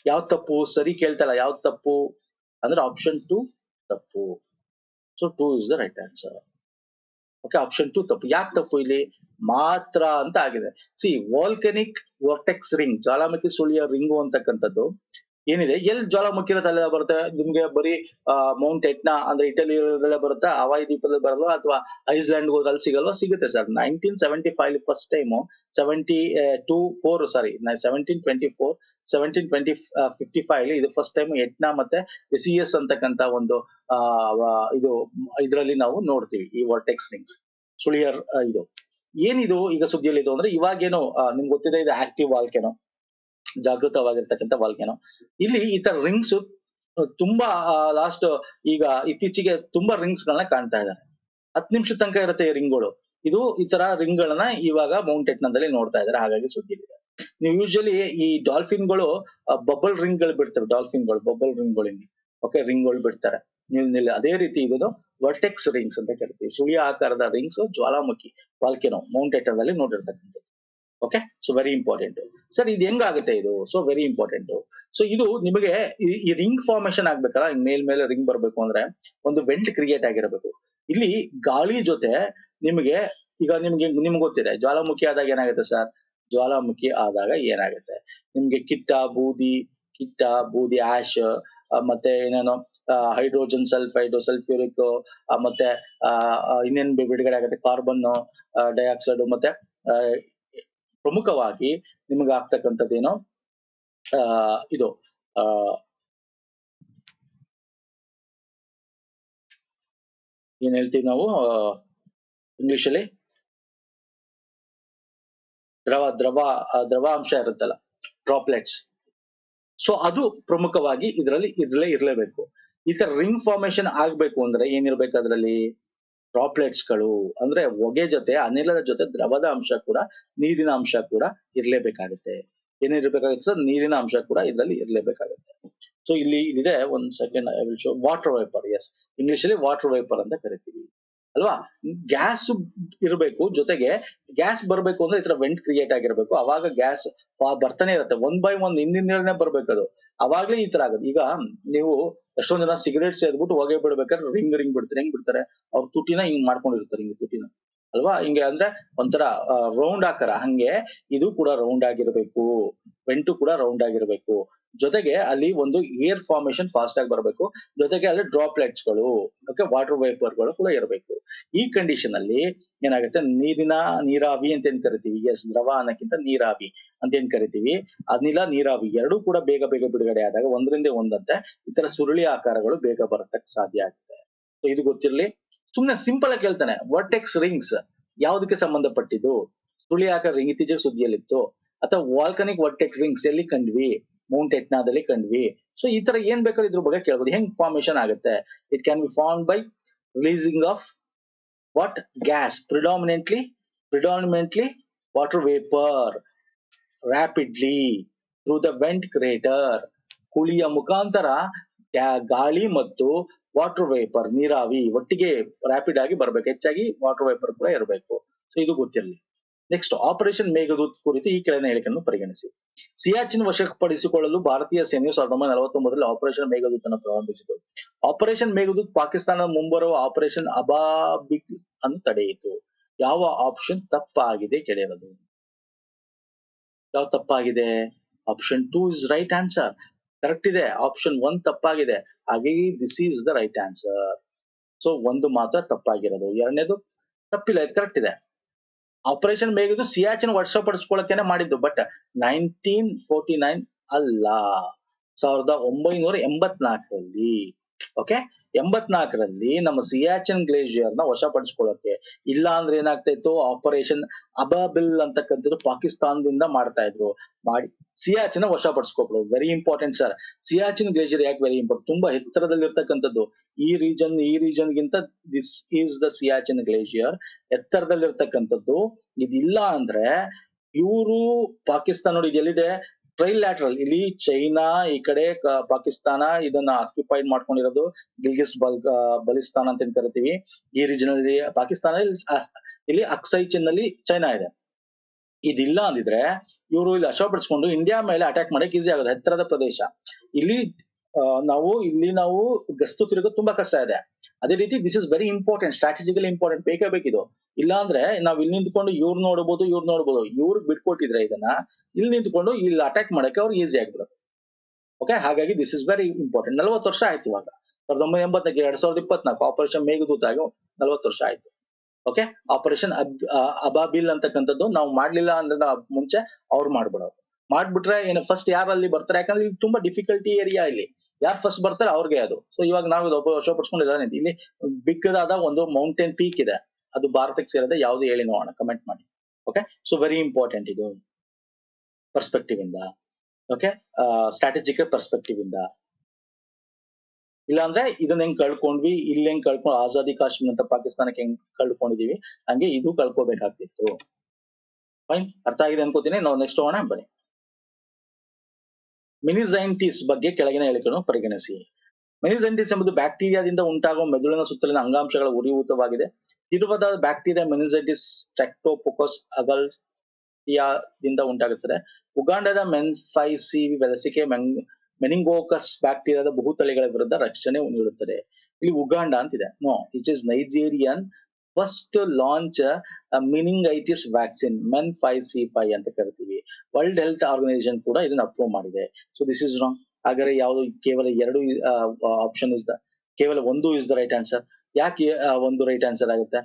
ಯಾವ ತಪ್ಪು? ಸರಿ ಕೇಳ್ತಲ್ಲ ಯಾವ ತಪ್ಪು? ಅಂದ್ರೆ ಆಪ್ಷನ್ ಟು ತಪ್ಪು. So two is the right answer okay option two ತಪ್ಪು. ಯಾಕೆ ತಪ್ಪು ಇಲ್ಲಿ? ಮಾತ್ರ ಅಂತ ಆಗಿದೆ. ಸಿ ವಾಲ್ಕನಿಕ್ ವರ್ಟೆಕ್ಸ್ ರಿಂಗ್ ಜ್ವಾಲಾಮುಖಿ ಸುಳಿಯ ರಿಂಗು ಅಂತಕ್ಕಂಥದ್ದು ಏನಿದೆ? ಎಲ್ಲಿ ಜ್ವಾಲಾಮುಖಿ ತಲೆ ಬರುತ್ತೆ? ನಿಮ್ಗೆ ಬರೀ ಮೌಂಟ್ ಎಟ್ನಾ ಅಂದ್ರೆ ಇಟಲಿ ಬರುತ್ತೆ? ಹವಾಯಿ ದ್ವೀಪದಲ್ಲಿ ಬರಲ್ವಾ? ಅಥವಾ ಐಸ್ಲ್ಯಾಂಡ್ ಹೋದಲ್ಲಿ ಸಿಗಲ್ವಾ? ಸಿಗುತ್ತೆ sir. Nineteen seventy five first time seventy two four sorry seventeen twenty four seventeen twenty fifty five ಇದು ಫಸ್ಟ್ ಟೈಮ್ ಎಟ್ನಾ ಮತ್ತೆ ಸಿ ಎಸ್ ಅಂತಕ್ಕಂತ ಒಂದು ಇದು, ಇದರಲ್ಲಿ ನಾವು ನೋಡ್ತೀವಿ ಈ ವರ್ಟೆಕ್ಸ್ ರಿಂಗ್ಸ್ ಸುಳಿಯರ್ ಇದು. ಏನಿದು ಈಗ ಸುದ್ದಿಯಲ್ಲಿ ಇದು ಅಂದ್ರೆ ಇವಾಗೇನು ನಿಮ್ಗೆ ಗೊತ್ತಿದೆ, ಇದು ಆಕ್ಟಿವ್ ವಾಲ್ಕೆನೋ ಜಾಗೃತವಾಗಿರ್ತಕ್ಕಂಥ ವಾಲ್ಕೆನೋ ಇಲ್ಲಿ ಈ ತರ ರಿಂಗ್ಸ್ ತುಂಬಾ ಲಾಸ್ಟ್ ಈಗ ಇತ್ತೀಚೆಗೆ ತುಂಬಾ ರಿಂಗ್ಸ್ ಗಳನ್ನ ಕಾಣ್ತಾ ಇದ್ದಾರೆ. ಹತ್ತು ನಿಮಿಷ ತನಕ ಇರುತ್ತೆ ಈ ರಿಂಗ್ಗಳು ಇದು ಈ ತರ ರಿಂಗ್ ಗಳನ್ನ ಇವಾಗ ಮೌಂಟ್ ಎಟ್ನದಲ್ಲಿ ನೋಡ್ತಾ ಇದ್ದಾರೆ. ಹಾಗಾಗಿ ಸುದ್ದಿಲಿದೆ ನೀವು ಯೂಶಲಿ ಈ ಡಾಲ್ಫಿನ್ಗಳು ಬಬಲ್ ರಿಂಗ್ಗಳು ಬಿಡ್ತವೆ. ಡಾಲ್ಫಿನ್ಗಳು ಬಬಲ್ ರಿಂಗ್ಗಳು ಓಕೆ ರಿಂಗ್ಗಳು ಬಿಡ್ತಾರೆ. ನೀವು ನಿಲ್ಲ ಅದೇ ರೀತಿ ಇದನ್ನು ವರ್ಟೆಕ್ಸ್ ರಿಂಗ್ಸ್ ಅಂತ ಕರಿತೀವಿ. ಸುಳಿಯ ಆಕಾರದ ರಿಂಗ್ಸ್ ಜ್ವಾಲಾಮುಖಿ ವಾಲ್ಕೆನೋ ಮೌಂಟ್ ಎಟರ್ನಲ್ಲಿ ನೋಡಿರ್ತಕ್ಕಂಥದ್ದು. Okay so very important sir ಇದು ಹೆಂಗಾಗುತ್ತೆ ಇದು? ಸೊ ವೆರಿ ಇಂಪಾರ್ಟೆಂಟ್ ಸೊ ಇದು ನಿಮಗೆ ಈ- ರಿಂಗ್ ಫಾರ್ಮೇಶನ್ ಆಗ್ಬೇಕಲ್ಲ? ಮೇಲ್ ಮೇಲೆ ರಿಂಗ್ ಬರಬೇಕು ಅಂದ್ರೆ ಒಂದು ವೆಂಟ್ ಕ್ರಿಯೇಟ್ ಆಗಿರಬೇಕು. ಇಲ್ಲಿ ಗಾಳಿ ಜೊತೆ ನಿಮಗೆ, ಈಗ ನಿಮ್ಗೆ ನಿಮ್ಗೆ ಗೊತ್ತಿದೆ, ಜ್ವಾಲಾಮುಖಿ ಆದಾಗ ಏನಾಗುತ್ತೆ ಸರ್ ಜ್ವಾಲಾಮುಖಿ ಆದಾಗ ಏನಾಗುತ್ತೆ? ನಿಮ್ಗೆ ಕಿಟ್ಟ, ಬೂದಿ ಕಿಟ್ಟ, ಬೂದಿ ಆಶ್ ಮತ್ತೆ ಏನೇನು ಹೈಡ್ರೋಜನ್ ಸಲ್ಫೈಡ್ ಸಲ್ಫ್ಯೂರಿಕ್ ಮತ್ತೆ ಇನ್ನೇನ್ ಬಿಡುಗಡೆ ಆಗುತ್ತೆ? ಕಾರ್ಬನ್ ಡೈಆಕ್ಸೈಡ್ ಮತ್ತೆ ಪ್ರಮುಖವಾಗಿ ನಿಮ್ಗೆ ಆಗ್ತಕ್ಕಂಥದ್ದೇನೋ ಆ, ಇದು, ಆ, ಏನ್ ಹೇಳ್ತೀವಿ ನಾವು ಇಂಗ್ಲಿಷ್ ಅಲ್ಲಿ ದ್ರವ ದ್ರವ ದ್ರವ ಅಂಶ ಇರುತ್ತಲ್ಲ ಡ್ರಾಪ್ಲೆಟ್ಸ್ ಸೊ ಅದು ಪ್ರಮುಖವಾಗಿ ಇದರಲ್ಲಿ, ಇದ್ರಲ್ಲೇ ಇರಲೇಬೇಕು. ಈ ತರ ರಿಂಗ್ ಫಾರ್ಮೇಶನ್ ಆಗ್ಬೇಕು ಅಂದ್ರೆ ಏನಿರ್ಬೇಕು ಅದರಲ್ಲಿ? ಡ್ರಾಪ್ಲೆಟ್ಸ್ಗಳು, ಅಂದ್ರೆ ಹೊಗೆ ಜೊತೆ, ಅನಿಲದ ಜೊತೆ ದ್ರವದ ಅಂಶ ಕೂಡ, ನೀರಿನ ಅಂಶ ಕೂಡ ಇರ್ಲೇಬೇಕಾಗುತ್ತೆ. ಏನಿರ್ಬೇಕಾಗುತ್ತೆ ಸರ್? ನೀರಿನ ಅಂಶ ಕೂಡ ಇದರಲ್ಲಿ ಇರ್ಲೇಬೇಕಾಗುತ್ತೆ. ಸೊ ಇಲ್ಲಿ ಇಲ್ಲಿದೆ ಒಂದ್ second I will show water vapour yes English ಅಲ್ಲಿ ವಾಟರ್ ವೇಪರ್ ಅಂತ ಕರಿತೀವಿ. ಅಲ್ವಾ? ಗ್ಯಾಸ್ ಇರಬೇಕು ಜೊತೆಗೆ ಗ್ಯಾಸ್ ಬರ್ಬೇಕು ಅಂದ್ರೆ ಈ ವೆಂಟ್ ಕ್ರಿಯೇಟ್ ಆಗಿರ್ಬೇಕು. ಅವಾಗ ಗ್ಯಾಸ್ ಬರ್ತಾನೆ ಇರುತ್ತೆ. ಒನ್ ಬೈ ಒನ್ ಹಿಂದಿನ ಬರ್ಬೇಕು ಅದು. ಅವಾಗ್ಲೇ ಈ ತರ ಆಗುತ್ತೆ ಈಗ ನೀವು ಎಷ್ಟೊಂದ್ ಜನ ಸಿಗರೇಟ್ ಸೇದ್ಬಿಟ್ಟು ಹೋಗಿ ಬಿಡ್ಬೇಕಾದ್ರೆ ರಿಂಗ್ ರಿಂಗ್ ಬಿಡ್ತಾರೆ. ಹೆಂಗ್ ಬಿಡ್ತಾರೆ? ಅವ್ರ ತುಟಿನ ಹಿಂಗ್ ಮಾಡ್ಕೊಂಡಿರ್ತಾರೆ ಹಿಂಗೆ ತುಟಿನ. ಅಲ್ವಾ? ಹಿಂಗೆ ಅಂದ್ರೆ ಒಂಥರ ರೌಂಡ್ ಆಕಾರ ಹಂಗೆ ಇದು ಕೂಡ ರೌಂಡ್ ಆಗಿರ್ಬೇಕು. ವೆಂಟು ಕೂಡ ರೌಂಡ್ ಆಗಿರ್ಬೇಕು. ಜೊತೆಗೆ ಅಲ್ಲಿ ಒಂದು ಏರ್ ಫಾರ್ಮೇಶನ್ ಫಾಸ್ಟ್ ಆಗಿ ಬರಬೇಕು. ಜೊತೆಗೆ ಅಲ್ಲಿ ಡ್ರಾಪ್ಲೆಟ್ಸ್ಗಳು ಓಕೆ ವಾಟರ್ ವೇಪರ್ಗಳು ಕೂಡ ಇರಬೇಕು. ಈ ಕಂಡೀಷನ್ ಅಲ್ಲಿ ಏನಾಗುತ್ತೆ? ನೀರಿನ ನೀರಾವಿ ಅಂತ ಏನ್ ಕರಿತೀವಿ? ಎಸ್ ದ್ರವ ಅನ್ನಕ್ಕಿಂತ ನೀರಾವಿ ಅಂತ ಏನ್ ಕರಿತೀವಿ? ಅನಿಲ, ನೀರಾವಿ ಎರಡೂ ಕೂಡ ಬೇಗ ಬೇಗ ಬಿಡುಗಡೆ ಆದಾಗ ಒಂದರಿಂದ ಒಂದಂತೆ ಈ ಸುರುಳಿ ಆಕಾರಗಳು ಬೇಗ ಬರತಕ್ಕ ಸಾಧ್ಯ ಆಗುತ್ತೆ. ಇದು ಗೊತ್ತಿರಲಿ? ಸುಮ್ನೆ ಸಿಂಪಲ್ ಆಗಿ ಕೇಳ್ತಾನೆ. ವರ್ಟೆಕ್ಸ್ ರಿಂಗ್ಸ್ ಯಾವುದಕ್ಕೆ ಸಂಬಂಧಪಟ್ಟಿದ್ದು? ಸುರುಳಿ ಆಕಾರ ರಿಂಗ್ ಇತ್ತೀಚೆಗೆ ಸುದ್ದಿಯಲ್ಲಿತ್ತು. ಅಥವಾ ವಾಲ್ಕನಿಕ್ ವರ್ಟೆಕ್ ರಿಂಗ್ಸ್ ಎಲ್ಲಿ ಕಂಡ್ವಿ? ಮೌಂಟ್ ಎಟ್ನಾದಲ್ಲಿ ಕಂಡ್ವಿ. ಸೊ ಈ ತರ ಏನ್ ಬೇಕಾದ್ರೆ ಇದ್ರ ಬಗ್ಗೆ ಕೇಳ್ಬೋದು. ಹೆಂಗ್ ಫಾರ್ಮೇಶನ್ ಆಗುತ್ತೆ? It can be form by releasing of what gas predominantly predominantly water vapour rapidly through the vent crater ಕುಳಿಯ ಮುಖಾಂತರ ಗಾಳಿ ಮತ್ತು ವಾಟರ್ ವೇಪರ್ ನೀರಾವಿ ಒಟ್ಟಿಗೆ ರ್ಯಾಪಿಡ್ ಆಗಿ ಬರ್ಬೇಕು. ಹೆಚ್ಚಾಗಿ ವಾಟರ್ ವೇಪರ್ ಕೂಡ ಇರಬೇಕು. ಸೊ ಇದು ಗೊತ್ತಿರಲಿ. ನೆಕ್ಸ್ಟ್ ಆಪರೇಷನ್ ಮೇಘದೂತ್ ಕುರಿತು ಈ ಕೆಳಗಿನ ಹೇಳಿಕೆಯನ್ನು ಪರಿಗಣಿಸಿ. ಸಿಯಾಚಿನ್ ವಶಪಡಿಸಿಕೊಳ್ಳಲು ಭಾರತೀಯ ಸೇನೆಯು ಸಾವಿರದ ಒಂಬೈನೂರ ನಲವತ್ತೊಂಬತ್ತರಲ್ಲಿ ಆಪರೇಷನ್ ಮೇಘದೂತ್ ಅನ್ನು ಪ್ರಾರಂಭಿಸಿತು. ಆಪರೇಷನ್ ಮೇಘದೂತ್ ಪಾಕಿಸ್ತಾನದ ಮುಂಬರುವ ಆಪರೇಷನ್ ಅಬಾಬಿಕ್ ಅನ್ನು ತಡೆಯಿತು. ಯಾವ ಆಪ್ಷನ್ ತಪ್ಪಾಗಿದೆ ಕೇಳಿರೋದು? ಯಾವ ತಪ್ಪಾಗಿದೆ? Option two is right answer correct ಇದೆ. ಆಪ್ಷನ್ ಒನ್ ತಪ್ಪಾಗಿದೆ. ಹಾಗೆ this is the right answer so ಒಂದು ಮಾತ್ರ ತಪ್ಪಾಗಿರೋದು. ಎರಡನೇದು ತಪ್ಪಿಲ್ಲ. ಇದು ಕರೆಕ್ಟ್ ಇದೆ. ಆಪರೇಷನ್ ಮೇಘದು ಸಿಯಾಚಿನ್ ವಶಪಡಿಸ್ಕೊಳ್ಳೋಕೆನೆ ಮಾಡಿದ್ದು. ಬಟ್ ನೈನ್ಟೀನ್ ಫೋರ್ಟಿ ನೈನ್ ಅಲ್ಲ. ಸಾವಿರದ ಒಂಬೈನೂರ ಎಂಬತ್ನಾಲ್ಕರಲ್ಲಿ. ಓಕೆ ಎಂಬತ್ನಾಲ್ಕರಲ್ಲಿ ನಮ್ಮ ಸಿಯಾಚನ್ ಗ್ಲೇಷಿಯರ್ನ ವಶಪಡಿಸ್ಕೊಳ್ಳೋಕೆ ಇಲ್ಲ ಅಂದ್ರೆ ಏನಾಗ್ತಾ ಇತ್ತು ಆಪರೇಷನ್ ಅಬಾಬಿಲ್ ಅಂತಕ್ಕಂಥದ್ದು ಪಾಕಿಸ್ತಾನದಿಂದ ಮಾಡ್ತಾ ಇದ್ರು ಮಾಡಿ ಸಿಯಾಚಿನ ವಶಪಡಿಸ್ಕೊಬಿಡೋದು very important sir Siachen glacier ಯಾಕೆ ವೆರಿ ಇಂಪಾರ್ಟೆಂಟ್ ತುಂಬಾ ಎತ್ತರದಲ್ಲಿ ಇರ್ತಕ್ಕಂಥದ್ದು ಈ ರೀಜನ್ ಈ ರೀಜನ್ ಗಿಂತ this is the Siachen glacier. ಎತ್ತರದಲ್ಲಿರ್ತಕ್ಕಂಥದ್ದು. ಇದಿಲ್ಲ ಅಂದ್ರೆ ಇವರು ಪಾಕಿಸ್ತಾನ ನೋಡಿ ಇದು ಎಲ್ಲಿದೆ ಟ್ರೈಲ್ಯಾಟ್ರಲ್ ಇಲ್ಲಿ ಚೈನಾ ಈ ಕಡೆ ಪಾಕಿಸ್ತಾನ ಇದನ್ನ ಆಕ್ಯುಪೈಡ್ ಮಾಡ್ಕೊಂಡಿರೋದು ಗಿಲ್ಗಿಸ್ ಬಲ್ ಬಲಿಸ್ತಾನ ಅಂತ ಕರಿತೀವಿ. ಈ ರೀಜನ್ ಅಲ್ಲಿ, ಪಾಕಿಸ್ತಾನ ಇಲ್ಲಿ ಅಕ್ಸೈ ಚಿನ್ನಲ್ಲಿ ಚೈನಾ ಇದೆ. ಇದಿಲ್ಲ ಅಂದಿದ್ರೆ ಇವರು ಇಲ್ಲಿ ಅಶೋಪಡಿಸ್ಕೊಂಡು ಇಂಡಿಯಾ ಮೇಲೆ ಅಟ್ಯಾಕ್ ಮಾಡಕ್ ಈಸಿ ಆಗುತ್ತೆ ಹತ್ತಿರದ ಪ್ರದೇಶ. ಇಲ್ಲಿ ನಾವು ಇಲ್ಲಿ ನಾವು ಗಸ್ತು ತಿರುಗೋದು ತುಂಬಾ ಕಷ್ಟ ಇದೆ. ಅದೇ ರೀತಿ this is very important strategically important ಬೇಕೇ ಬೇಕಿದು. ಇಲ್ಲ ಅಂದ್ರೆ ನಾವ್ ಇಲ್ಲಿ ನಿಂತ್ಕೊಂಡು ಇವ್ರು ನೋಡ್ಬೋದು ಇವ್ರು ನೋಡ್ಬೋದು. ಇವ್ರಿಗೆ ಬಿಟ್ಕೊಟ್ಟಿದ್ರೆ ಇದನ್ನ ಇಲ್ಲಿ ನಿಂತ್ಕೊಂಡು ಇಲ್ಲಿ ಅಟ್ಯಾಕ್ ಮಾಡಕ್ಕೆ ಅವ್ರಿಗೆ ಈಸಿ ಆಗ್ಬಿಡುತ್ತೆ ಓಕೆ ಹಾಗಾಗಿ ದಿಸ್ ಇಸ್ ವೆರಿ ಇಂಪಾರ್ಟೆಂಟ್ ನಲ್ವತ್ತು ವರ್ಷ ಆಯ್ತು ಇವಾಗ. ಸಾವಿರದ ಒಂಬೈನೂರ ಎಂಬತ್ತಕ್ಕೆ ಎರಡ್ ಸಾವಿರದ ಇಪ್ಪತ್ನಾಲ್ಕು ಆಪರೇಷನ್ ಮೇಘದೂತ ನಲ್ವತ್ತು ವರ್ಷ ಆಯ್ತು. ಓಕೆ ಆಪರೇಷನ್ ಅಬಾಬಿಲ್ ಅಂತಕ್ಕಂಥದ್ದು ನಾವು ಮಾಡ್ಲಿಲ್ಲ ಅಂದ್ರೆ ಮುಂಚೆ ಅವ್ರು ಮಾಡ್ಬಿಡೋದು ಮಾಡ್ಬಿಟ್ರೆ ಏನು ಫಸ್ಟ್ ಯಾರಲ್ಲಿ ಬರ್ತಾರೆ? ಯಾಕಂದ್ರೆ ಇದು ತುಂಬಾ ಡಿಫಿಕಲ್ಟಿ ಏರಿಯಾ ಇಲ್ಲಿ. ಯಾರು ಫಸ್ಟ್ ಬರ್ತಾರೆ ಅವ್ರಿಗೆ ಅದು. ಸೊ ಇವಾಗ ನಾವು ಒಬ್ಬ ವರ್ಷ ಪಡ್ಸ್ಕೊಂಡಿದ್ದಾನೆ ಇಲ್ಲಿ ಬಿಗ್ಗದಾದ ಒಂದು ಮೌಂಟೇನ್ ಪೀಕ್ ಇದೆ. ಅದು ಭಾರತಕ್ಕೆ ಸೇರದೇ ಯಾವ್ದು ಹೇಳಿ ನೋಡೋಣ ಕಮೆಂಟ್ ಮಾಡಿ. ಓಕೆ ಸೊ ವೆರಿ ಇಂಪಾರ್ಟೆಂಟ್ ಇದು. ಪರ್ಸ್ಪೆಕ್ಟಿವ್ ಇಂದ. ಓಕೆ ಸ್ಟ್ರಾಟಜಿಕಲ್ ಪರ್ಸ್ಪೆಕ್ಟಿವ್ ಇಂದ. ಇಲ್ಲಾಂದ್ರೆ ಇದನ್ನ ಹೆಂಗ್ ಕಳ್ಕೊಂಡ್ವಿ, ಇಲ್ಲಿ ಹೆಂಗ್ ಕಳ್ಕೊಂಡು ಆಜಾದಿ ಕಾಶ್ಮೀರ್ ಅಂತ ಪಾಕಿಸ್ತಾನಕ್ಕೆ ಹೆಂಗ್ ಕಳ್ಕೊಂಡಿದೀವಿ, ಹಂಗೆ ಇದು ಕಳ್ಕೋಬೇಕಾಗ್ತಿತ್ತು. ಫೈನ್ ಅರ್ಥ ಆಗಿದೆ ಅನ್ಕೋತೀನಿ. ನಾವು ನೆಕ್ಸ್ಟ್ ಹೋಗೋಣ, ಬನ್ನಿ. ಮಿನಿಸೈಂಟಿಸ್ ಬಗ್ಗೆ ಕೆಳಗಿನ ಹೇಳಿಕೆಯನ್ನು ಪರಿಗಣಿಸಿ. ಮೆನಿಸೈಂಟಿಸ್ ಎಂಬುದು ಬ್ಯಾಕ್ಟೀರಿಯಾದಿಂದ ಉಂಟಾಗುವ ಮೆದುಳಿನ ಸುತ್ತಲಿನ ಅಂಗಾಂಶಗಳ ಉರಿಯೂತವಾಗಿದೆ. ತಿರುವಾದ ಬ್ಯಾಕ್ಟೀರಿಯಾ ಮೆನಿಸೈಟಿಸ್ ಸ್ಟ್ರೆಕ್ಟೋಪೊಕಸ್ ಅಗಲ್ಟಿಯಾದಿಂದ ಉಂಟಾಗುತ್ತದೆ. ಉಗಾಂಡದ ಮೆನ್ಫೈಸಿ ವೆಲಸಿಕೆ ಮೆನ್- ಮೆನಿಂಗೋಕಸ್ ಬ್ಯಾಕ್ಟೀರಿಯಾದ ಬಹುತಳಿಗಳ ವಿರುದ್ಧ ರಕ್ಷಣೆ ನೀಡುತ್ತದೆ. ಇಲ್ಲಿ ಉಗಾಂಡ ಅಂತಿದೆ. No it is Nigerian first launch meningitis vaccine men five C five ಅಂತ ಕರಿತೀವಿ. ವರ್ಲ್ಡ್ ಹೆಲ್ತ್ ಆರ್ಗನೈಸೇಷನ್ ಕೂಡ ಇದನ್ನ ಅಪ್ರೂವ್ ಮಾಡಿದೆ. ಸೊ ದಿಸ್ ಇಸ್ ರಾಂಗ್ ಹಾಗಾದ್ರೆ ಯಾವುದು ಕೇವಲ ಎರಡು ಆಪ್ಷನ್ ಇಸ್ ದ ಕೇವಲ ಒಂದು ಇಸ್ ದ ರೈಟ್ ಆನ್ಸರ್ ಯಾಕೆ ಒಂದು ರೈಟ್ ಆನ್ಸರ್ ಆಗುತ್ತೆ?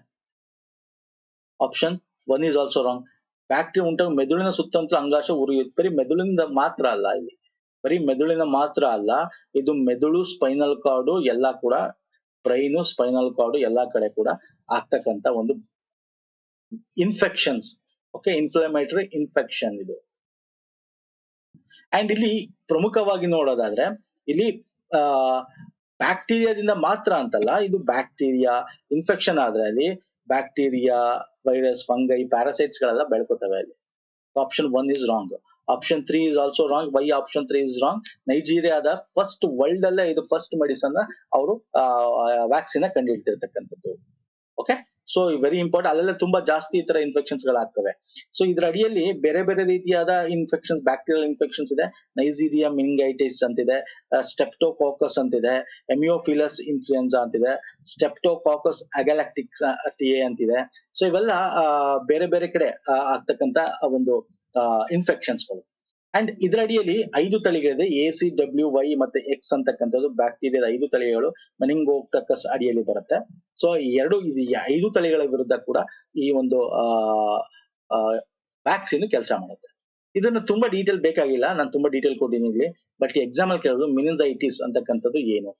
Option one is also wrong bacteria ಉಂಟಾಗ ಮೆದುಳಿನ ಸುತ್ತಮುತ್ತಲ ಅಂಗಾಶ ಉರಿಯುತ್ತೆ. ಬರೀ ಮೆದುಳಿನಿಂದ ಮಾತ್ರ ಅಲ್ಲ ಇಲ್ಲಿ. ಬರೀ ಮೆದುಳಿನ ಮಾತ್ರ ಅಲ್ಲ, ಇದು ಮೆದುಳು ಸ್ಪೈನಲ್ ಕಾರ್ಡು ಎಲ್ಲ ಕೂಡ ಬ್ರೈನು ಸ್ಪೈನಲ್ ಕಾರ್ಡು ಎಲ್ಲಾ ಕಡೆ ಕೂಡ ಆಗ್ತಕ್ಕಂತ ಒಂದು ಇನ್ಫೆಕ್ಷನ್ಸ್ ಓಕೆ ಇನ್ಫ್ಲಮೇಟರಿ ಇನ್ಫೆಕ್ಷನ್ ಇದು. ಅಂಡ್ ಇಲ್ಲಿ ಪ್ರಮುಖವಾಗಿ ನೋಡೋದಾದ್ರೆ, ಇಲ್ಲಿ ಬ್ಯಾಕ್ಟೀರಿಯಾದಿಂದ ಮಾತ್ರ ಅಂತಲ್ಲ, ಇದು ಬ್ಯಾಕ್ಟೀರಿಯಾ ಇನ್ಫೆಕ್ಷನ್ ಆದ್ರೆ ಅಲ್ಲಿ ಬ್ಯಾಕ್ಟೀರಿಯಾ ವೈರಸ್ ಫಂಗೈ ಪ್ಯಾರಾಸೈಟ್ಸ್ ಗಳೆಲ್ಲ ಬೆಳ್ಕೋತವೆ ಅಲ್ಲಿ. Option one is wrong option three is also wrong why option three is wrong ನೈಜೀರಿಯಾದ first world ಅಲ್ಲೇ ಇದು ಫಸ್ಟ್ ಮೆಡಿಸನ್ ಅವರು ವ್ಯಾಕ್ಸಿನ್ ಕಂಡುಹಿಡ್ತಿರ್ತಕ್ಕಂಥದ್ದು ಓಕೆ ಸೊ ವೆರಿ ಇಂಪಾರ್ಟೆಂಟ್ ಅಲ್ಲೆಲ್ಲ ತುಂಬಾ ಜಾಸ್ತಿ ಈ ತರ ಇನ್ಫೆಕ್ಷನ್ಸ್ ಗಳಾಗ್ತವೆ ಸೊ ಇದ್ರ ಅಡಿಯಲ್ಲಿ ಬೇರೆ ಬೇರೆ ರೀತಿಯಾದ ಇನ್ಫೆಕ್ಷನ್ಸ್ ಬ್ಯಾಕ್ಟೀರಿಯಲ್ ಇನ್ಫೆಕ್ಷನ್ಸ್ ಇದೆ. ನೈಜೀರಿಯಾ ಮಿಂಗೈಟಿಸ್ ಅಂತಿದೆ ಸ್ಟೆಪ್ಟೋಕಾಕಸ್ ಅಂತಿದೆ ಎಮಿಯೋಫಿಲಸ್ ಇನ್ಫ್ಲೂಯೆನ್ಸಾ ಅಂತಿದೆ ಸ್ಟೆಪ್ಟೋಕಾಕಸ್ ಅಗ್ಯಾಲಾಕ್ಟಿಕ್ ಟಿ ಎ ಅಂತಿದೆ. ಸೊ ಇವೆಲ್ಲ ಬೇರೆ ಬೇರೆ ಕಡೆ ಆಗ್ತಕ್ಕಂತ ಒಂದು ಇನ್ಫೆಕ್ಷನ್ಸ್ಗಳು ಅಂಡ್ ಇದರ ಅಡಿಯಲ್ಲಿ ಐದು ತಳಿಗಳಿದೆ ಎ ಸಿ ಡಬ್ಲ್ಯೂ ವೈ ಮತ್ತೆ ಎಕ್ಸ್ ಅಂತಕ್ಕಂಥದ್ದು ಬ್ಯಾಕ್ಟೀರಿಯಾದ ಐದು ತಳಿಗಳು ಮೆನಿಂಗೋಕ್ಟಕಸ್ ಅಡಿಯಲ್ಲಿ ಬರುತ್ತೆ. ಸೊ ಎರಡು ಇದು ಐದು ತಳಿಗಳ ವಿರುದ್ಧ ಕೂಡ ಈ ಒಂದು ವ್ಯಾಕ್ಸಿನ್ ಕೆಲಸ ಮಾಡುತ್ತೆ. ಇದನ್ನು ತುಂಬಾ ಡೀಟೇಲ್ ಬೇಕಾಗಿಲ್ಲ, ನಾನು ತುಂಬಾ ಡೀಟೇಲ್ ಕೊಟ್ಟಿದ್ದೀನಿ ಇಲ್ಲಿ. ಬಟ್ ಎಕ್ಸಾಮ್ ಅಲ್ಲಿ ಕೇಳೋದು ಮಿನಿಸೈಟಿಸ್ ಅಂತಕ್ಕಂಥದ್ದು ಏನು?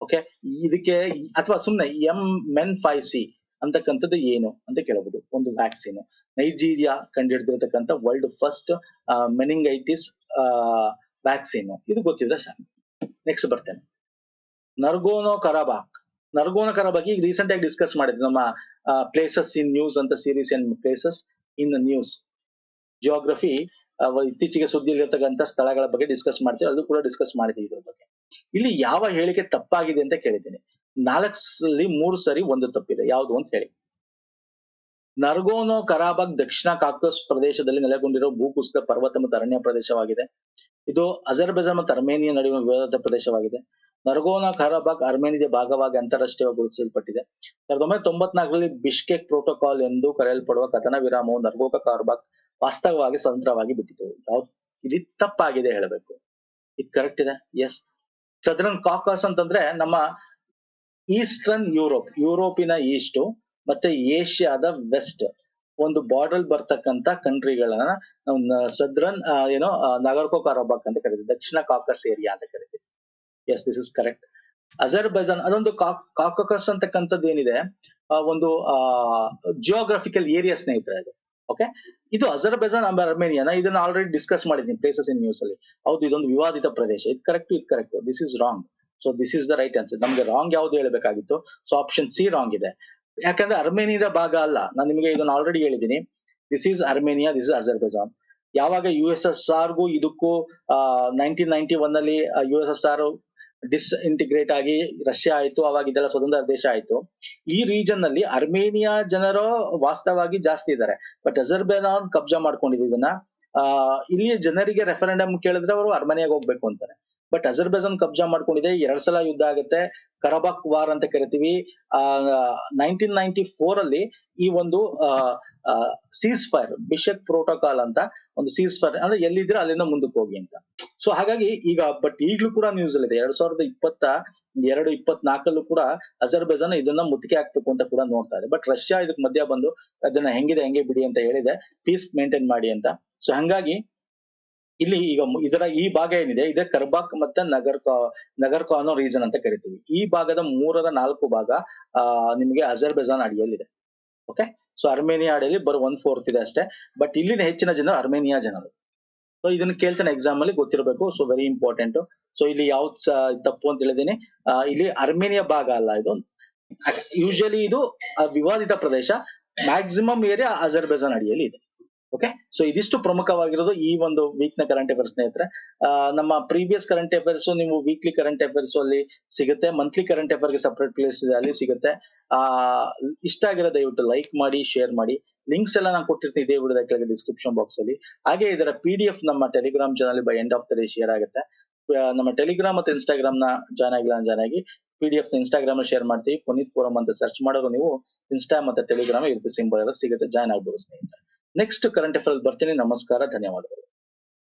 ಓಕೆ ಇದಕ್ಕೆ, ಅಥವಾ ಸುಮ್ಮನೆ ಎಂ ಮೆನ್ ಫೈ ಸಿ ಅಂತಕ್ಕಂಥದ್ದು ಏನು ಅಂತ ಕೇಳಬಹುದು. ಒಂದು ವ್ಯಾಕ್ಸಿನ್ ನೈಜೀರಿಯಾ ಕಂಡುಹಿಡಿದಿರತಕ್ಕಂಥ ವರ್ಲ್ಡ್ ಫಸ್ಟ್ ಮೆನಿಂಗೈಟಿಸ್ ವ್ಯಾಕ್ಸಿನ್ ಇದು ಗೊತ್ತಿದ್ರೆ ಸರ್ ನೆಕ್ಸ್ಟ್ ಬರ್ತೇನೆ. ನರ್ಗೋನೋ ಕರಾಬಾಕ್ ನರ್ಗೋನೋ ಕರಾಬಾಕ್ ಈಗ ರೀಸೆಂಟ್ ಆಗಿ ಡಿಸ್ಕಸ್ ಮಾಡಿದ್ವಿ. ನಮ್ಮ ಪ್ಲೇಸಸ್ ಇನ್ ನ್ಯೂಸ್ ಅಂತ series in places in news geography ಇತ್ತೀಚೆಗೆ ಸುದ್ದಿಯಲ್ಲಿರ್ತಕ್ಕಂಥ ಸ್ಥಳಗಳ ಬಗ್ಗೆ ಡಿಸ್ಕಸ್ ಮಾಡ್ತೀವಿ. ಅದು ಕೂಡ ಡಿಸ್ಕಸ್ ಮಾಡಿದ್ವಿ ಇದ್ರ ಬಗ್ಗೆ. ಇಲ್ಲಿ ಯಾವ ಹೇಳಿಕೆ ತಪ್ಪಾಗಿದೆ ಅಂತ ಕೇಳಿದ್ದೀನಿ. ನಾಲ್ಕಲ್ಲಿ ಮೂರು ಸರಿ ಒಂದು ತಪ್ಪಿದೆ. ಯಾವುದು ಅಂತ ಹೇಳಿ. ನರ್ಗೋನೋ ಕರಾಬಾಗ್ ದಕ್ಷಿಣ ಕಾಕಸ್ ಪ್ರದೇಶದಲ್ಲಿ ನೆಲೆಗೊಂಡಿರುವ ಭೂಕುಸಿತ ಪರ್ವತ ಮತ್ತು ಅರಣ್ಯ ಪ್ರದೇಶವಾಗಿದೆ. ಇದು ಅಜರ್ಬೈಜಾನ್ ಮತ್ತು ಅರ್ಮೇನಿಯಾ ನಡುವಿನ ವಿವಾದಿತ ಪ್ರದೇಶವಾಗಿದೆ. ನರ್ಗೋನೋ ಕರಾಬಾಗ್ ಅರ್ಮೇನಿಯ ಭಾಗವಾಗಿ ಅಂತಾರಾಷ್ಟ್ರೀಯವಾಗಿ ಗುರುತಿಸಲ್ಪಟ್ಟಿದೆ. ಸಾವಿರದ ಒಂಬೈನೂರ ತೊಂಬತ್ನಾಲ್ಕರಲ್ಲಿ ಬಿಷ್ಕೆಕ್ ಪ್ರೋಟೋಕಾಲ್ ಎಂದು ಕರೆಯಲ್ಪಡುವ ಕಥನ ವಿರಾಮವು ನರ್ಗೋಕ ಕಾರ್ಬಾಗ್ ವಾಸ್ತವವಾಗಿ ಸ್ವತಂತ್ರವಾಗಿ ಬಿಟ್ಟಿತು. ಇದು ತಪ್ಪಾಗಿದೆ ಹೇಳಬೇಕು. ಇದು ಕರೆಕ್ಟ್ ಇದೆ? ಎಸ್ ಸದರನ್ ಕಾಕಸ್ ಅಂತಂದ್ರೆ ನಮ್ಮ ಈಸ್ಟರ್ನ್ ಯುರೋಪ್ ಯುರೋಪಿನ ಈಸ್ಟ್ ಮತ್ತೆ ಏಷ್ಯಾದ ವೆಸ್ಟ್ ಒಂದು ಬಾರ್ಡರ್ ಬರ್ತಕ್ಕಂತ ಕಂಟ್ರಿಗಳನ್ನ ನಾವು ಸದ್ರನ್ ಏನೋ ನಗರ್ಕೋ ಅಂತ ಕರಿತೀವಿ, ದಕ್ಷಿಣ ಕಾಕಸ್ ಏರಿಯಾ ಅಂತ ಕರಿತೀವಿ. Yes this is correct Azerbaijan ಅದೊಂದು ಕಾಕಸ್ ಅಂತಕ್ಕಂಥದ್ದು ಏನಿದೆ ಒಂದು ಜಿಯೋಗ್ರಫಿಕಲ್ ಏರಿಯಾ ಸ್ನೇಹಿತರೆ ಅದು. ಓಕೆ ಇದು ಅಜರ್ಬೈಜಾನ್ ಅರ್ಮೇನಿಯಾನ ಇದನ್ನ ಆಲ್ರೆಡಿ ಡಿಸ್ಕಸ್ ಮಾಡಿದ್ದೀನಿ ಪ್ಲೇಸಸ್ ಇನ್ ನ್ಯೂಸ್ ಅಲ್ಲಿ. ಹೌದು, ಇದೊಂದು ವಿವಾದಿತ ಪ್ರದೇಶ. ಇದು ಕರೆಕ್ಟ್ ಇದು correct this is wrong so this is the right answer ನಮ್ಗೆ ರಾಂಗ್ ಯಾವ್ದು ಹೇಳಬೇಕಾಗಿತ್ತು? ಸೊ ಆಪ್ಷನ್ ಸಿ ರಾಂಗ್ ಇದೆ. ಯಾಕಂದ್ರೆ ಅರ್ಮೇನಿಯಾದ ಭಾಗ ಅಲ್ಲ. ನಾನು ನಿಮಗೆ ಇದನ್ನ ಆಲ್ರೆಡಿ ಹೇಳಿದ್ದೀನಿ this is Armenia this is Azerbaijan ಯಾವಾಗ ಯು ಎಸ್ ಎಸ್ ಆರ್ಗೂ ಇದಕ್ಕೂ ನೈನ್ಟೀನ್ ನೈನ್ಟಿ ಒನ್ ಅಲ್ಲಿ U S S R disintegrate ಆಗಿ ರಷ್ಯಾ ಆಯ್ತು, ಅವಾಗ ಇದೆಲ್ಲ ಸ್ವತಂತ್ರ ದೇಶ ಆಯ್ತು. ಈ ರೀಜನ್ನಲ್ಲಿ ಅರ್ಮೇನಿಯಾ ಜನರು ವಾಸ್ತವವಾಗಿ ಜಾಸ್ತಿ ಇದ್ದಾರೆ. ಬಟ್ ಅಜರ್ಬೈಜಾನ್ ಕಬ್ಜಾ ಮಾಡ್ಕೊಂಡಿದ್ದು ಇದನ್ನ. ಇಲ್ಲಿ ಜನರಿಗೆ ರೆಫರೆಂಡಮ್ ಕೇಳಿದ್ರೆ ಅವರು ಅರ್ಮೇನಿಯಾಗ ಹೋಗ್ಬೇಕು ಅಂತಾರೆ. ಬಟ್ ಅಜರ್ಬೈಜಾನ್ ಕಬ್ಜಾ ಮಾಡ್ಕೊಂಡಿದೆ. ಎರಡ್ ಸಲ ಯುದ್ಧ ಆಗುತ್ತೆ. ಕರಬಾಕ್ ವಾರ್ ಅಂತ ಕರಿತೀವಿ. ಆ ನೈನ್ಟೀನ್ ನೈನ್ಟಿ ಫೋರ್ ಅಲ್ಲಿ ಈ ಒಂದು ಸೀಸ್ ಫೈರ್ ಬಿಷಕ್ ಪ್ರೋಟೋಕಾಲ್ ಅಂತ ಒಂದು ಸೀಸ್ ಫೈರ್ ಅಂದ್ರೆ ಎಲ್ಲಿದ್ರೆ ಅಲ್ಲಿಂದ ಮುಂದಕ್ಕೆ ಹೋಗಿ ಅಂತ. ಸೊ ಹಾಗಾಗಿ ಈಗ ಬಟ್ ಈಗ್ಲೂ ಕೂಡ ನ್ಯೂಸ್ ಅಲ್ಲಿ ಇದೆ. ಎರಡ್ ಸಾವಿರದ ಇಪ್ಪತ್ತ, ಎರಡು ಇಪ್ಪತ್ನಾಲ್ಕಲ್ಲೂ ಕೂಡ ಅಜರ್ಬೈಜಾನ್ ಇದನ್ನ ಮುತ್ತಿಗೆ ಹಾಕ್ಬೇಕು ಅಂತ ಕೂಡ ನೋಡ್ತಾ ಇದೆ. ಬಟ್ ರಷ್ಯಾ ಇದಕ್ಕೆ ಮಧ್ಯ ಬಂದು ಅದನ್ನ ಹೆಂಗಿದೆ, ಹೆಂಗೆ ಬಿಡಿ ಅಂತ ಹೇಳಿದೆ. ಪೀಸ್ ಮೇಂಟೈನ್ ಮಾಡಿ ಅಂತ. ಸೊ ಹಂಗಾಗಿ ಇಲ್ಲಿ ಈಗ ಇದರ ಈ ಭಾಗ ಏನಿದೆ? ಇದೆ ಕರ್ಬಾಕ್ ಮತ್ತೆ ನಗರ್ ನಗರ್ಕೋ ಅನ್ನೋ ರೀಸನ್ ಅಂತ ಕರಿತೀವಿ. ಈ ಭಾಗದ ಮೂರರ ನಾಲ್ಕು ಭಾಗ ನಿಮಗೆ ಅಜರ್ಬೈಜಾನ್ ಅಡಿಯಲ್ಲಿದೆ. ಓಕೆ ಸೊ ಅರ್ಮೇನಿಯಾ ಅಡಿಯಲ್ಲಿ ಬರೋ ಒನ್ ಫೋರ್ತ್ ಇದೆ ಅಷ್ಟೇ. ಬಟ್ ಇಲ್ಲಿನ ಹೆಚ್ಚಿನ ಜನರು ಅರ್ಮೇನಿಯಾ ಜನರು. ಸೊ ಇದನ್ನ ಕೇಳ್ತಾನೆ ಎಕ್ಸಾಮ್ ಅಲ್ಲಿ, ಗೊತ್ತಿರಬೇಕು. ಸೊ ವೆರಿ ಇಂಪಾರ್ಟೆಂಟ್ ಸೊ ಇಲ್ಲಿ ಯಾವ್ದು ತಪ್ಪು ಅಂತ ಹೇಳಿದೀನಿ ಇಲ್ಲಿ ಅರ್ಮೇನಿಯಾ ಭಾಗ ಅಲ್ಲ ಇದು. ಯೂಶಲಿ ಇದು ವಿವಾದಿತ ಪ್ರದೇಶ. ಮ್ಯಾಕ್ಸಿಮಮ್ ಏರಿಯಾ ಅಜರ್ಬೈಜಾನ್ ಅಡಿಯಲ್ಲಿ ಇದೆ ಓಕೆ ಸೊ ಇದಿಷ್ಟು ಪ್ರಮುಖವಾಗಿರೋದು ಈ ಒಂದು ವೀಕ್ನ ಕರೆಂಟ್ ಅಫೇರ್ಸ್ ಸ್ನೇಹಿತರೆ ನಮ್ಮ ಪ್ರೀವಿಯಸ್ ಕರೆಂಟ್ ಅಫೇರ್ಸ್ ನೀವು ವೀಕ್ಲಿ ಕರೆಂಟ್ ಅಫೇರ್ಸ್ ಅಲ್ಲಿ ಸಿಗುತ್ತೆ. ಮಂತ್ಲಿ ಕರೆಂಟ್ ಅಫೇರ್ಗೆ ಸಪರೇಟ್ ಪ್ಲೇಸ್ ಇದೆ, ಅಲ್ಲಿ ಸಿಗುತ್ತೆ. ಆ, ಇಷ್ಟ ಆಗಿರೋ ದಯವಿಟ್ಟು ಲೈಕ್ ಮಾಡಿ ಶೇರ್ ಮಾಡಿ. ಲಿಂಕ್ಸ್ ಎಲ್ಲ ನಾನು ಕೊಟ್ಟಿರ್ತೀನಿ, ಇದೇ ವಿಡಿಯೋದ ಕೆಳಗೆ ಡಿಸ್ಕ್ರಿಪ್ಷನ್ ಬಾಕ್ಸ್ ಅಲ್ಲಿ. ಹಾಗೆ ಇದರ ಪಿ ಡಿ ಎಫ್ ನಮ್ಮ Telegram channel by end of the day share ಆಗುತ್ತೆ ನಮ್ಮ ಟೆಲಿಗ್ರಾಮ್ ಮತ್ತೆ ಇನ್ಸ್ಟಾಗ್ರಾಮ್ನ ಜಾಯ್ನ್ ಆಗಿಲ್ಲ ಜಾಯ್ನ್ ಆಗಿ P D F Instagram share ಮಾಡ್ತೀವಿ. ಪುನೀತ್ ಫೋರಂ ಅಂತ ಸರ್ಚ್ ಮಾಡೋದು ನೀವು ಇನ್ಸ್ಟಾ ಮತ್ತೆ ಟೆಲಿಗ್ರಾಮ್ ಇರುತ್ತೆ ಸಿಂಬಲ್ ಎಲ್ಲ ಸಿಗುತ್ತೆ. ಜಾಯ್ನ್ ಆಗ್ಬೋದು ಸ್ನೇಹಿತರೆ. ನೆಕ್ಸ್ಟ್ ಕರೆಂಟ್ ಅಫೇರ್ ಬರ್ತೀನಿ. ನಮಸ್ಕಾರ. ಧನ್ಯವಾದಗಳು.